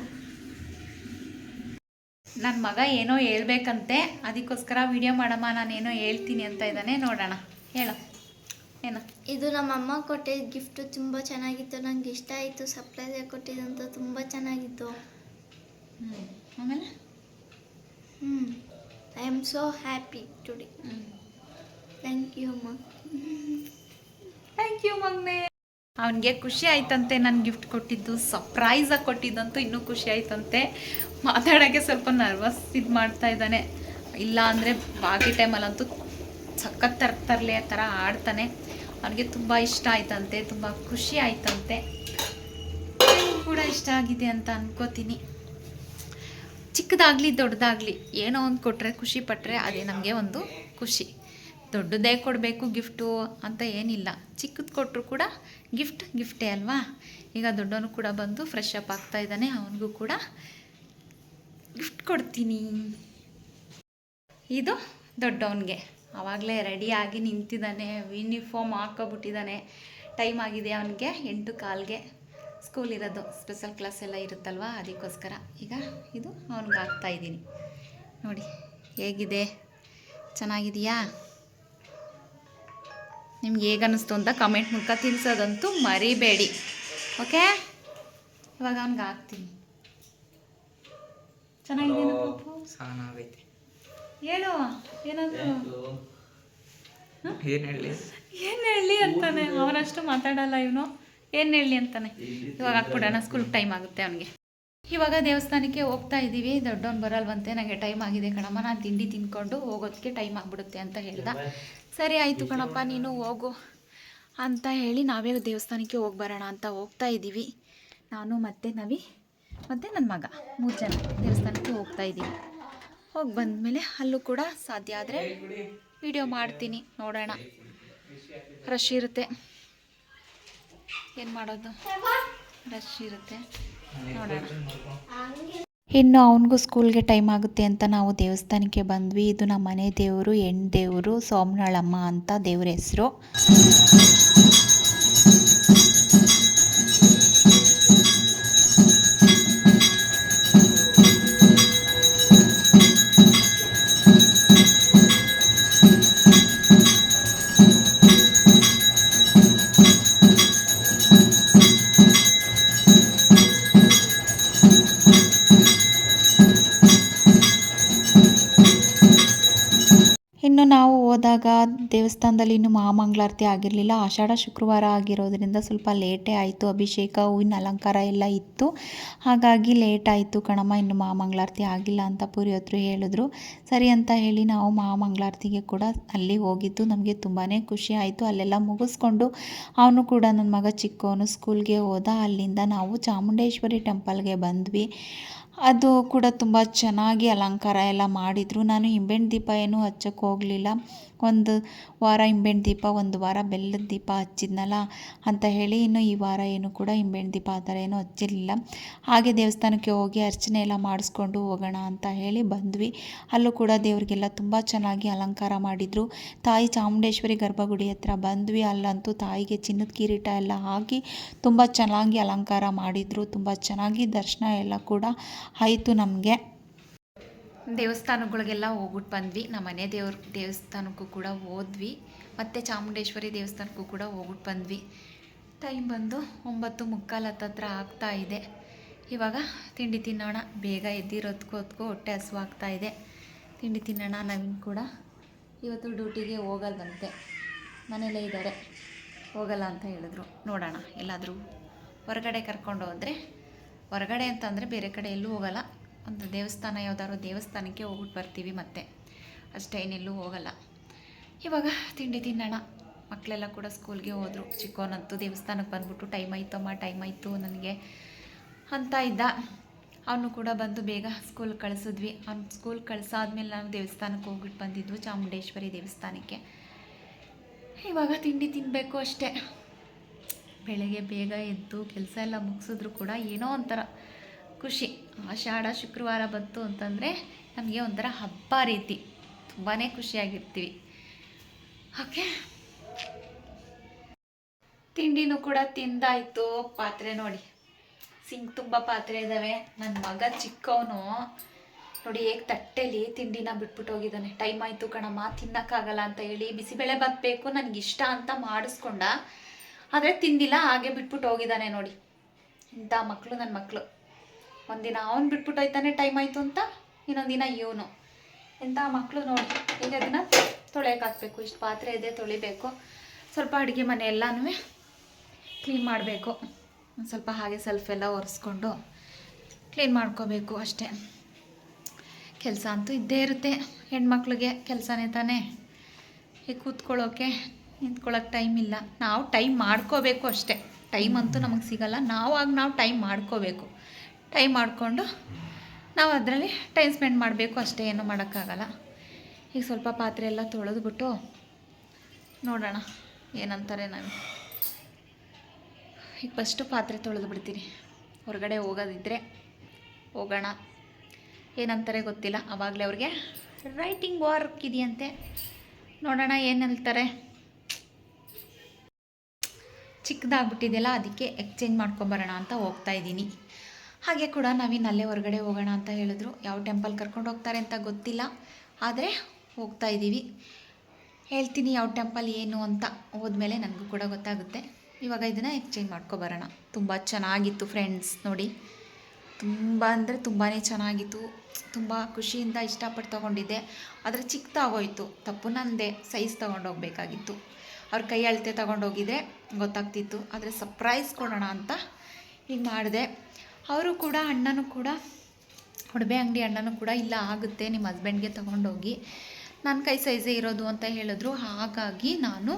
A: ನನ್ನ ಮಗ ಏನೋ ಹೇಳ್ಬೇಕಂತೆ ಅದಕ್ಕೋಸ್ಕರ ವಿಡಿಯೋ ಮಾಡಮ್ಮ ನಾನೇನೋ ಹೇಳ್ತೀನಿ ಅಂತ ಇದ್ದಾನೆ ನೋಡೋಣ. ಹೇಳು. ಏನು?
C: ಇದು ನಮ್ಮ ಅಮ್ಮ ಕೊಟ್ಟಿದ್ದ ಗಿಫ್ಟು ತುಂಬ ಚೆನ್ನಾಗಿತ್ತು ನಂಗೆ ಇಷ್ಟ ಆಯಿತು ಸರ್ಪ್ರೈಸ್ ಕೊಟ್ಟಿದ್ದಂತ ತುಂಬ ಚೆನ್ನಾಗಿತ್ತು.
A: ಹ್ಞೂ ಆಮೇಲೆ?
C: ಹ್ಞೂ I am so happy today thank you ಅಮ್ಮ.
A: ಥ್ಯಾಂಕ್ ಯು ಮಗ್ನೆ. ಅವನಿಗೆ ಖುಷಿ ಆಯ್ತಂತೆ ನಾನು ಗಿಫ್ಟ್ ಕೊಟ್ಟಿದ್ದು. ಸರ್ಪ್ರೈಸಾಗಿ ಕೊಟ್ಟಿದ್ದಂತೂ ಇನ್ನೂ ಖುಷಿ ಆಯ್ತಂತೆ. ಮಾತಾಡೋಕ್ಕೆ ಸ್ವಲ್ಪ ನರ್ವಸ್ ಇದು ಮಾಡ್ತಾ ಇದ್ದಾನೆ. ಇಲ್ಲ ಅಂದರೆ ಬಾಕಿ ಟೈಮಲ್ಲಂತೂ ಸಖತ್ ತರ ತರಲೆ ಆ ಥರ ಆಡ್ತಾನೆ. ಅವನಿಗೆ ತುಂಬ ಇಷ್ಟ ಆಯ್ತಂತೆ, ತುಂಬ ಖುಷಿ ಆಯ್ತಂತೆ. ಕೂಡ ಇಷ್ಟ ಆಗಿದೆ ಅಂತ ಅನ್ಕೋತೀನಿ. ಚಿಕ್ಕದಾಗಲಿ ದೊಡ್ಡದಾಗಲಿ ಏನೋ ಒಂದು ಕೊಟ್ಟರೆ ಖುಷಿ ಪಟ್ಟರೆ ಅದೇ ನಮಗೆ ಒಂದು ಖುಷಿ. ದೊಡ್ಡದೇ ಕೊಡಬೇಕು ಗಿಫ್ಟು ಅಂತ ಏನಿಲ್ಲ. ಚಿಕ್ಕದು ಕೊಟ್ಟರು ಕೂಡ ಗಿಫ್ಟ್, ಗಿಫ್ಟೇ ಅಲ್ವಾ? ಈಗ ದೊಡ್ಡವನು ಕೂಡ ಬಂದು ಫ್ರೆಶ್ ಅಪ್ ಆಗ್ತಾ ಇದ್ದಾನೆ, ಅವನಿಗೂ ಕೂಡ ಗಿಫ್ಟ್ ಕೊಡ್ತೀನಿ. ಇದು ದೊಡ್ಡವನಿಗೆ. ಆವಾಗಲೇ ರೆಡಿಯಾಗಿ ನಿಂತಿದ್ದಾನೆ. ಯೂನಿಫಾರ್ಮ್ ಹಾಕೋಬಿಟ್ಟಿದ್ದಾನೆ ಟೈಮ್ ಆಗಿದೆ ಅವನಿಗೆ. ಎಂಟು ಕಾಲ್ಗೆ ಸ್ಕೂಲ್ ಇರೋದು. ಸ್ಪೆಷಲ್ ಕ್ಲಾಸ್ ಎಲ್ಲ ಇರುತ್ತಲ್ವ? ಅದಕ್ಕೋಸ್ಕರ. ಈಗ ಇದು ಅವನಿಗೆ ಹಾಕ್ತಾ ಇದ್ದೀನಿ. ನೋಡಿ, ಹೇಗಿದೆ? ಚೆನ್ನಾಗಿದೆಯಾ? ನಿಮ್ಗೆ ಹೇಗೆ ಅನ್ನಿಸ್ತು ಅಂತ ಕಮೆಂಟ್ ಮೂಲಕ ತಿಳಿಸೋದಂತೂ ಮರಿಬೇಡಿ. ಓಕೆ ಇವಾಗ ಅವ್ನಿಗೆ ಹಾಕ್ತೀನಿ. ಚೆನ್ನಾಗಿದೆ
D: ಸಾನಾಗೈತೆ.
A: ಹೇಳು ಏನಾದರೂ?
B: ಏನು ಹೇಳಿ?
A: ಏನು ಹೇಳಿ ಅಂತಾನೆ ಅವನಷ್ಟು ಮಾತಾಡಲ್ಲ ಇವನು. ಏನು ಹೇಳಿ ಅಂತಾನೆ? ಇವಾಗ ಹಾಕ್ಬಿಡೋಣ ಸ್ಕೂಲ್ ಟೈಮ್ ಆಗುತ್ತೆ ಅವನಿಗೆ. ಇವಾಗ ದೇವಸ್ಥಾನಕ್ಕೆ ಹೋಗ್ತಾ ಇದ್ದೀವಿ ದೊಡ್ಡವನು ಬರಲ್ವಂತೆ ನನಗೆ ಟೈಮ್ ಆಗಿದೆ ಕಣಮ್ಮ. ನಾನು ತಿಂಡಿ ತಿನ್ಕೊಂಡು ಹೋಗೋದಕ್ಕೆ ಟೈಮ್ ಆಗಿಬಿಡುತ್ತೆ ಅಂತ ಹೇಳ್ದ. ಸರಿ ಆಯಿತು ಕಣಪ್ಪ ನೀನು ಹೋಗು ಅಂತ ಹೇಳಿ ನಾವೇ ದೇವಸ್ಥಾನಕ್ಕೆ ಹೋಗಿ ಬರೋಣ ಅಂತ ಹೋಗ್ತಾ ಇದ್ದೀವಿ ನಾನು ಮತ್ತೆ ನವಿ. ಮತ್ತು ನನ್ನ ಮಗ ಮೂರು ಜನ ದೇವಸ್ಥಾನಕ್ಕೆ ಹೋಗ್ತಾ ಇದ್ದೀನಿ. ಹೋಗಿ ಬಂದಮೇಲೆ ಅಲ್ಲೂ ಕೂಡ ಸಾಧ್ಯ ಆದರೆ ವಿಡಿಯೋ ಮಾಡ್ತೀನಿ, ನೋಡೋಣ. ರಶ್ ಇರುತ್ತೆ. ಏನು ಮಾಡೋದು? ರಶ್ ಇರುತ್ತೆ. ನೋಡೋಣ. ಇನ್ನು ಅವನಿಗೂ ಸ್ಕೂಲ್ಗೆ ಟೈಮ್ ಆಗುತ್ತೆ ಅಂತ ನಾವು ದೇವಸ್ಥಾನಕ್ಕೆ ಬಂದ್ವಿ. ಇದು ನಮ್ಮ ಮನೆ ದೇವರು ಹೆಣ್ಣು ದೇವರು, ಸೋಮನಾಳಮ್ಮ ಅಂತ ದೇವ್ರ ಹೆಸರು. ಹೋದಾಗ ದೇವಸ್ಥಾನದಲ್ಲಿ ಇನ್ನು ಮಹಾಮಂಗಳಾರತಿ ಆಗಿರಲಿಲ್ಲ. ಆಷಾಢ ಶುಕ್ರವಾರ ಆಗಿರೋದ್ರಿಂದ ಸ್ವಲ್ಪ ಲೇಟೇ ಆಯಿತು. ಅಭಿಷೇಕ, ಹೂವಿನ ಅಲಂಕಾರ ಎಲ್ಲ ಇತ್ತು. ಹಾಗಾಗಿ ಲೇಟ್ ಆಯಿತು ಕಣಮ್ಮ, ಇನ್ನು ಮಹಾಮಂಗಳಾರತಿ ಆಗಿಲ್ಲ ಅಂತ ಪುರಿಯೋತ್ರು ಹೇಳಿದ್ರು. ಸರಿ ಅಂತ ಹೇಳಿ ನಾವು ಮಹಾಮಂಗಳಾರತಿಗೆ ಕೂಡ ಅಲ್ಲಿ ಹೋಗಿದ್ದು. ನಮಗೆ ತುಂಬಾ ಖುಷಿ ಆಯಿತು. ಅಲ್ಲೆಲ್ಲ ಮುಗಿಸ್ಕೊಂಡು ಅವನು ಕೂಡ ನನ್ನ ಮಗ ಚಿಕ್ಕವನು ಸ್ಕೂಲ್ಗೆ ಹೋದ. ಅಲ್ಲಿಂದ ನಾವು ಚಾಮುಂಡೇಶ್ವರಿ ಟೆಂಪಲ್ಗೆ ಬಂದ್ವಿ. ಅದು ಕೂಡ ತುಂಬ ಚೆನ್ನಾಗಿ ಅಲಂಕಾರ ಎಲ್ಲ ಮಾಡಿದರು. ನಾನು ಹಿಂಬೆಣ್ಣು ದೀಪ ಏನೂ ಹಚ್ಚಕ್ಕೆ ಹೋಗಲಿಲ್ಲ. ಒಂದು ವಾರ ಇಂಬೆಣ್ಣು ದೀಪ, ಒಂದು ವಾರ ಬೆಲ್ಲದ ದೀಪ ಹಚ್ಚಿದ್ನಲ್ಲ ಅಂತ ಹೇಳಿ ಇನ್ನು ಈ ವಾರ ಏನು ಕೂಡ ಇಂಬೆಣ್ಣು ದೀಪ ಆ ಥರ ಏನೂ ಹಚ್ಚಿರಲಿಲ್ಲ. ಹಾಗೆ ದೇವಸ್ಥಾನಕ್ಕೆ ಹೋಗಿ ಅರ್ಚನೆ ಎಲ್ಲ ಮಾಡಿಸ್ಕೊಂಡು ಹೋಗೋಣ ಅಂತ ಹೇಳಿ ಬಂದ್ವಿ. ಅಲ್ಲೂ ಕೂಡ ದೇವರಿಗೆಲ್ಲ ತುಂಬ ಚೆನ್ನಾಗಿ ಅಲಂಕಾರ ಮಾಡಿದರು. ತಾಯಿ ಚಾಮುಂಡೇಶ್ವರಿ ಗರ್ಭಗುಡಿ ಹತ್ರ ಬಂದ್ವಿ. ಅಲ್ಲಂತೂ ತಾಯಿಗೆ ಚಿನ್ನದ ಕಿರೀಟ ಎಲ್ಲ ಹಾಕಿ ತುಂಬ ಚೆನ್ನಾಗಿ ಅಲಂಕಾರ ಮಾಡಿದರು. ತುಂಬ ಚೆನ್ನಾಗಿ ದರ್ಶನ ಎಲ್ಲ ಕೂಡ ಆಯಿತು ನಮಗೆ. ದೇವಸ್ಥಾನಗಳಿಗೆಲ್ಲ ಹೋಗ್ಬಿಟ್ಟು ಬಂದ್ವಿ. ನಮ್ಮ ಮನೆ ದೇವ್ರ ದೇವಸ್ಥಾನಕ್ಕೂ ಕೂಡ ಹೋದ್ವಿ. ಮತ್ತು ಚಾಮುಂಡೇಶ್ವರಿ ದೇವಸ್ಥಾನಕ್ಕೂ ಕೂಡ ಹೋಗ್ಬಿಟ್ಟು ಬಂದ್ವಿ. ಟೈಮ್ ಬಂದು ಒಂಬತ್ತು ಮುಕ್ಕಾಲು ಹತ್ತತ್ರ ಆಗ್ತಾ ಇದೆ. ಇವಾಗ ತಿಂಡಿ ತಿನ್ನೋಣ. ಬೇಗ ಎದ್ದಿರೋದ್ಕೋ ಹೊತ್ಕೋ ಹೊಟ್ಟೆ ಹಸುವಾಗ್ತಾ ಇದೆ. ತಿಂಡಿ ತಿನ್ನೋಣ. ನವೀನ್ ಕೂಡ ಇವತ್ತು ಡ್ಯೂಟಿಗೆ ಹೋಗಲ್ವಂತೆ. ಮನೇಲೇ ಇದ್ದಾರೆ. ಹೋಗಲ್ಲ ಅಂತ ಹೇಳಿದ್ರು. ನೋಡೋಣ. ಎಲ್ಲಾದರೂ ಹೊರಗಡೆ ಕರ್ಕೊಂಡು ಹೋದರೆ. ಹೊರಗಡೆ ಅಂತಂದರೆ ಬೇರೆ ಕಡೆ ಎಲ್ಲೂ ಹೋಗಲ್ಲ. ಒಂದು ದೇವಸ್ಥಾನ ಯಾವುದಾದ್ರು ದೇವಸ್ಥಾನಕ್ಕೆ ಹೋಗ್ಬಿಟ್ಟು ಬರ್ತೀವಿ ಮತ್ತೆ. ಅಷ್ಟೇ ಇನ್ನೆಲ್ಲೂ ಹೋಗಲ್ಲ. ಇವಾಗ ತಿಂಡಿ ತಿನ್ನೋಣ. ಮಕ್ಕಳೆಲ್ಲ ಕೂಡ ಸ್ಕೂಲ್ಗೆ ಹೋದರು. ಚಿಕ್ಕವನಂತೂ ದೇವಸ್ಥಾನಕ್ಕೆ ಬಂದ್ಬಿಟ್ಟು ಟೈಮ್ ಆಯ್ತಮ್ಮ, ಟೈಮ್ ಆಯಿತು ನನಗೆ ಅಂತ ಇದ್ದ. ಅವನು ಕೂಡ ಬಂದು ಬೇಗ ಸ್ಕೂಲ್ ಕಳಿಸಿದ್ವಿ. ಅವ್ನು ಸ್ಕೂಲ್ ಕಳಿಸಾದ್ಮೇಲೆ ನಾವು ದೇವಸ್ಥಾನಕ್ಕೆ ಹೋಗ್ಬಿಟ್ಟು ಬಂದಿದ್ವು ಚಾಮುಂಡೇಶ್ವರಿ ದೇವಸ್ಥಾನಕ್ಕೆ. ಇವಾಗ ತಿಂಡಿ ತಿನ್ನಬೇಕು ಅಷ್ಟೇ. ಬೆಳಗ್ಗೆ ಬೇಗ ಎದ್ದು ಕೆಲಸ ಎಲ್ಲ ಮುಗಿಸಿದ್ರು ಕೂಡ ಏನೋ ಒಂಥರ ಖುಷಿ. ಆಷಾಢ ಶುಕ್ರವಾರ ಬಂತು ಅಂತಂದರೆ ನಮಗೆ ಒಂಥರ ಹಬ್ಬ ರೀತಿ. ತುಂಬಾ ಖುಷಿಯಾಗಿರ್ತೀವಿ. ಓಕೆ. ತಿಂಡಿನೂ ಕೂಡ ತಿಂದಾಯಿತು ಪಾತ್ರೆ ನೋಡಿ. ಸಿಂಕ್ ತುಂಬ ಪಾತ್ರೆ ಇದ್ದಾವೆ ನನ್ನ ಮಗ ಚಿಕ್ಕವನು. ನೋಡಿ ಹೇಗೆ ತಟ್ಟೆಲಿ ತಿಂಡಿನ ಬಿಟ್ಬಿಟ್ಟು ಹೋಗಿದ್ದಾನೆ. ಟೈಮ್ ಆಯಿತು ಕಣಮ್ಮ, ತಿನ್ನಕ್ಕಾಗಲ್ಲ ಅಂತ ಹೇಳಿ ಬಿಸಿಬೇಳೆ ಬಾತ್ ಬೇಕು ನನಗೆ ಇಷ್ಟ ಅಂತ ಮಾಡಿಸ್ಕೊಂಡ. ಆದರೆ ತಿಂದಿಲ್ಲ, ಹಾಗೆ ಬಿಟ್ಬಿಟ್ಟು ಹೋಗಿದ್ದಾನೆ ನೋಡಿ. ಇಂಥ ಮಕ್ಕಳು ನನ್ನ ಮಕ್ಕಳು ಒಂದಿನ ಅವನು ಬಿಟ್ಬಿಟ್ಟು ಹೋಯ್ತಾನೆ ಟೈಮ್ ಆಯಿತು ಅಂತ, ಇನ್ನೊಂದು ದಿನ ಇವನು. ಇಂಥ ಮಕ್ಕಳು ನೋಡಿ, ಈಗ ಅದನ್ನು ತೊಳೆಯಕ್ಕೆ ಹಾಕ್ಬೇಕು, ಇಷ್ಟು ಪಾತ್ರೆ ಇದೆ ತೊಳಿಬೇಕು. ಸ್ವಲ್ಪ ಅಡುಗೆ ಮನೆ ಎಲ್ಲನೂ ಕ್ಲೀನ್ ಮಾಡಬೇಕು. ಒಂದು ಸ್ವಲ್ಪ ಹಾಗೆ ಸೆಲ್ಫ್ ಎಲ್ಲ ಒರೆಸ್ಕೊಂಡು ಕ್ಲೀನ್ ಮಾಡ್ಕೋಬೇಕು ಅಷ್ಟೇ. ಕೆಲಸ ಅಂತೂ ಇದ್ದೇ ಇರುತ್ತೆ, ಹೆಣ್ಮಕ್ಳಿಗೆ ಕೆಲಸನೇ ತಾನೇ. ಈಗ ಕೂತ್ಕೊಳ್ಳೋಕೆ, ನಿಂತ್ಕೊಳ್ಳೋಕೆ ಟೈಮ್ ಇಲ್ಲ. ನಾವು ಟೈಮ್ ಮಾಡ್ಕೋಬೇಕು ಅಷ್ಟೇ. ಟೈಮ್ ಅಂತೂ ನಮಗೆ ಸಿಗಲ್ಲ, ನಾವಾಗಿ ನಾವು ಟೈಮ್ ಮಾಡ್ಕೋಬೇಕು. ಟೈಮ್ ಮಾಡಿಕೊಂಡು ನಾವು ಅದರಲ್ಲಿ ಟೈಮ್ ಸ್ಪೆಂಡ್ ಮಾಡಬೇಕು ಅಷ್ಟೇ, ಏನು ಮಾಡೋಕ್ಕಾಗಲ್ಲ. ಈಗ ಸ್ವಲ್ಪ ಪಾತ್ರೆ ಎಲ್ಲ ತೊಳೆದ್ಬಿಟ್ಟು ನೋಡೋಣ, ಏನಂತಾರೆ ನಾನು. ಈಗ ಫಸ್ಟು ಪಾತ್ರೆ ತೊಳೆದು ಬಿಡ್ತೀನಿ ಹೊರಗಡೆ ಹೋಗೋದಿದ್ದರೆ ಹೋಗೋಣ. ಏನಂತಾರೆ ಗೊತ್ತಿಲ್ಲ ಆವಾಗಲೇ ಅವ್ರಿಗೆ ರೈಟಿಂಗ್ ವರ್ಕ್ ಇದೆಯಂತೆ. ನೋಡೋಣ ಏನು ಹೇಳ್ತಾರೆ. ಚಿಕ್ಕದಾಗ್ಬಿಟ್ಟಿದೆಯಲ್ಲ, ಅದಕ್ಕೆ ಎಕ್ಸ್ಚೇಂಜ್ ಮಾಡ್ಕೊಂಬರೋಣ ಅಂತ ಹೋಗ್ತಾ ಇದ್ದೀನಿ. ಹಾಗೆ ಕೂಡ ನವೀನ್ ಅಲ್ಲೇ ಹೊರಗಡೆ ಹೋಗೋಣ ಅಂತ ಹೇಳಿದ್ರು. ಯಾವ ಟೆಂಪಲ್ ಕರ್ಕೊಂಡು ಹೋಗ್ತಾರೆ ಅಂತ ಗೊತ್ತಿಲ್ಲ. ಆದರೆ ಹೋಗ್ತಾ ಇದ್ದೀವಿ ಹೇಳ್ತೀನಿ ಯಾವ ಟೆಂಪಲ್ ಏನು ಅಂತ ಹೋದ್ಮೇಲೆ ನನಗೂ ಕೂಡ ಗೊತ್ತಾಗುತ್ತೆ. ಇವಾಗ ಇದನ್ನು ಎಕ್ಸ್ಚೇಂಜ್ ಮಾಡ್ಕೊಬರೋಣ ತುಂಬ ಚೆನ್ನಾಗಿತ್ತು ಫ್ರೆಂಡ್ಸ್ ನೋಡಿ. ತುಂಬ ಅಂದರೆ ತುಂಬಾ ಚೆನ್ನಾಗಿತ್ತು. ತುಂಬ ಖುಷಿಯಿಂದ ಇಷ್ಟಪಟ್ಟು ತೊಗೊಂಡಿದ್ದೆ. ಆದರೆ ಚಿಕ್ಕದಾಗೋಯ್ತು ತಪ್ಪು ನಂದೆ. ಸೈಜ್ ತೊಗೊಂಡೋಗ್ಬೇಕಾಗಿತ್ತು ಅವ್ರ ಕೈ ಅಳತೆ ತೊಗೊಂಡೋಗಿದ್ರೆ ಗೊತ್ತಾಗ್ತಿತ್ತು. ಆದರೆ ಸರ್ಪ್ರೈಸ್ ಕೊಡೋಣ ಅಂತ ಈಗ ಮಾಡಿದೆ. ಅವರು ಕೂಡ ಅಣ್ಣನೂ ಕೂಡ ಒಡವೆ ಅಂಗಡಿ ಅಣ್ಣನೂ ಕೂಡ ಇಲ್ಲ, ಆಗುತ್ತೆ, ನಿಮ್ಮ ಹಸ್ಬೆಂಡ್ಗೆ ತೊಗೊಂಡೋಗಿ. ನನ್ನ ಕೈ ಸೈಜೇ ಇರೋದು ಅಂತ ಹೇಳಿದ್ರು. ಹಾಗಾಗಿ ನಾನು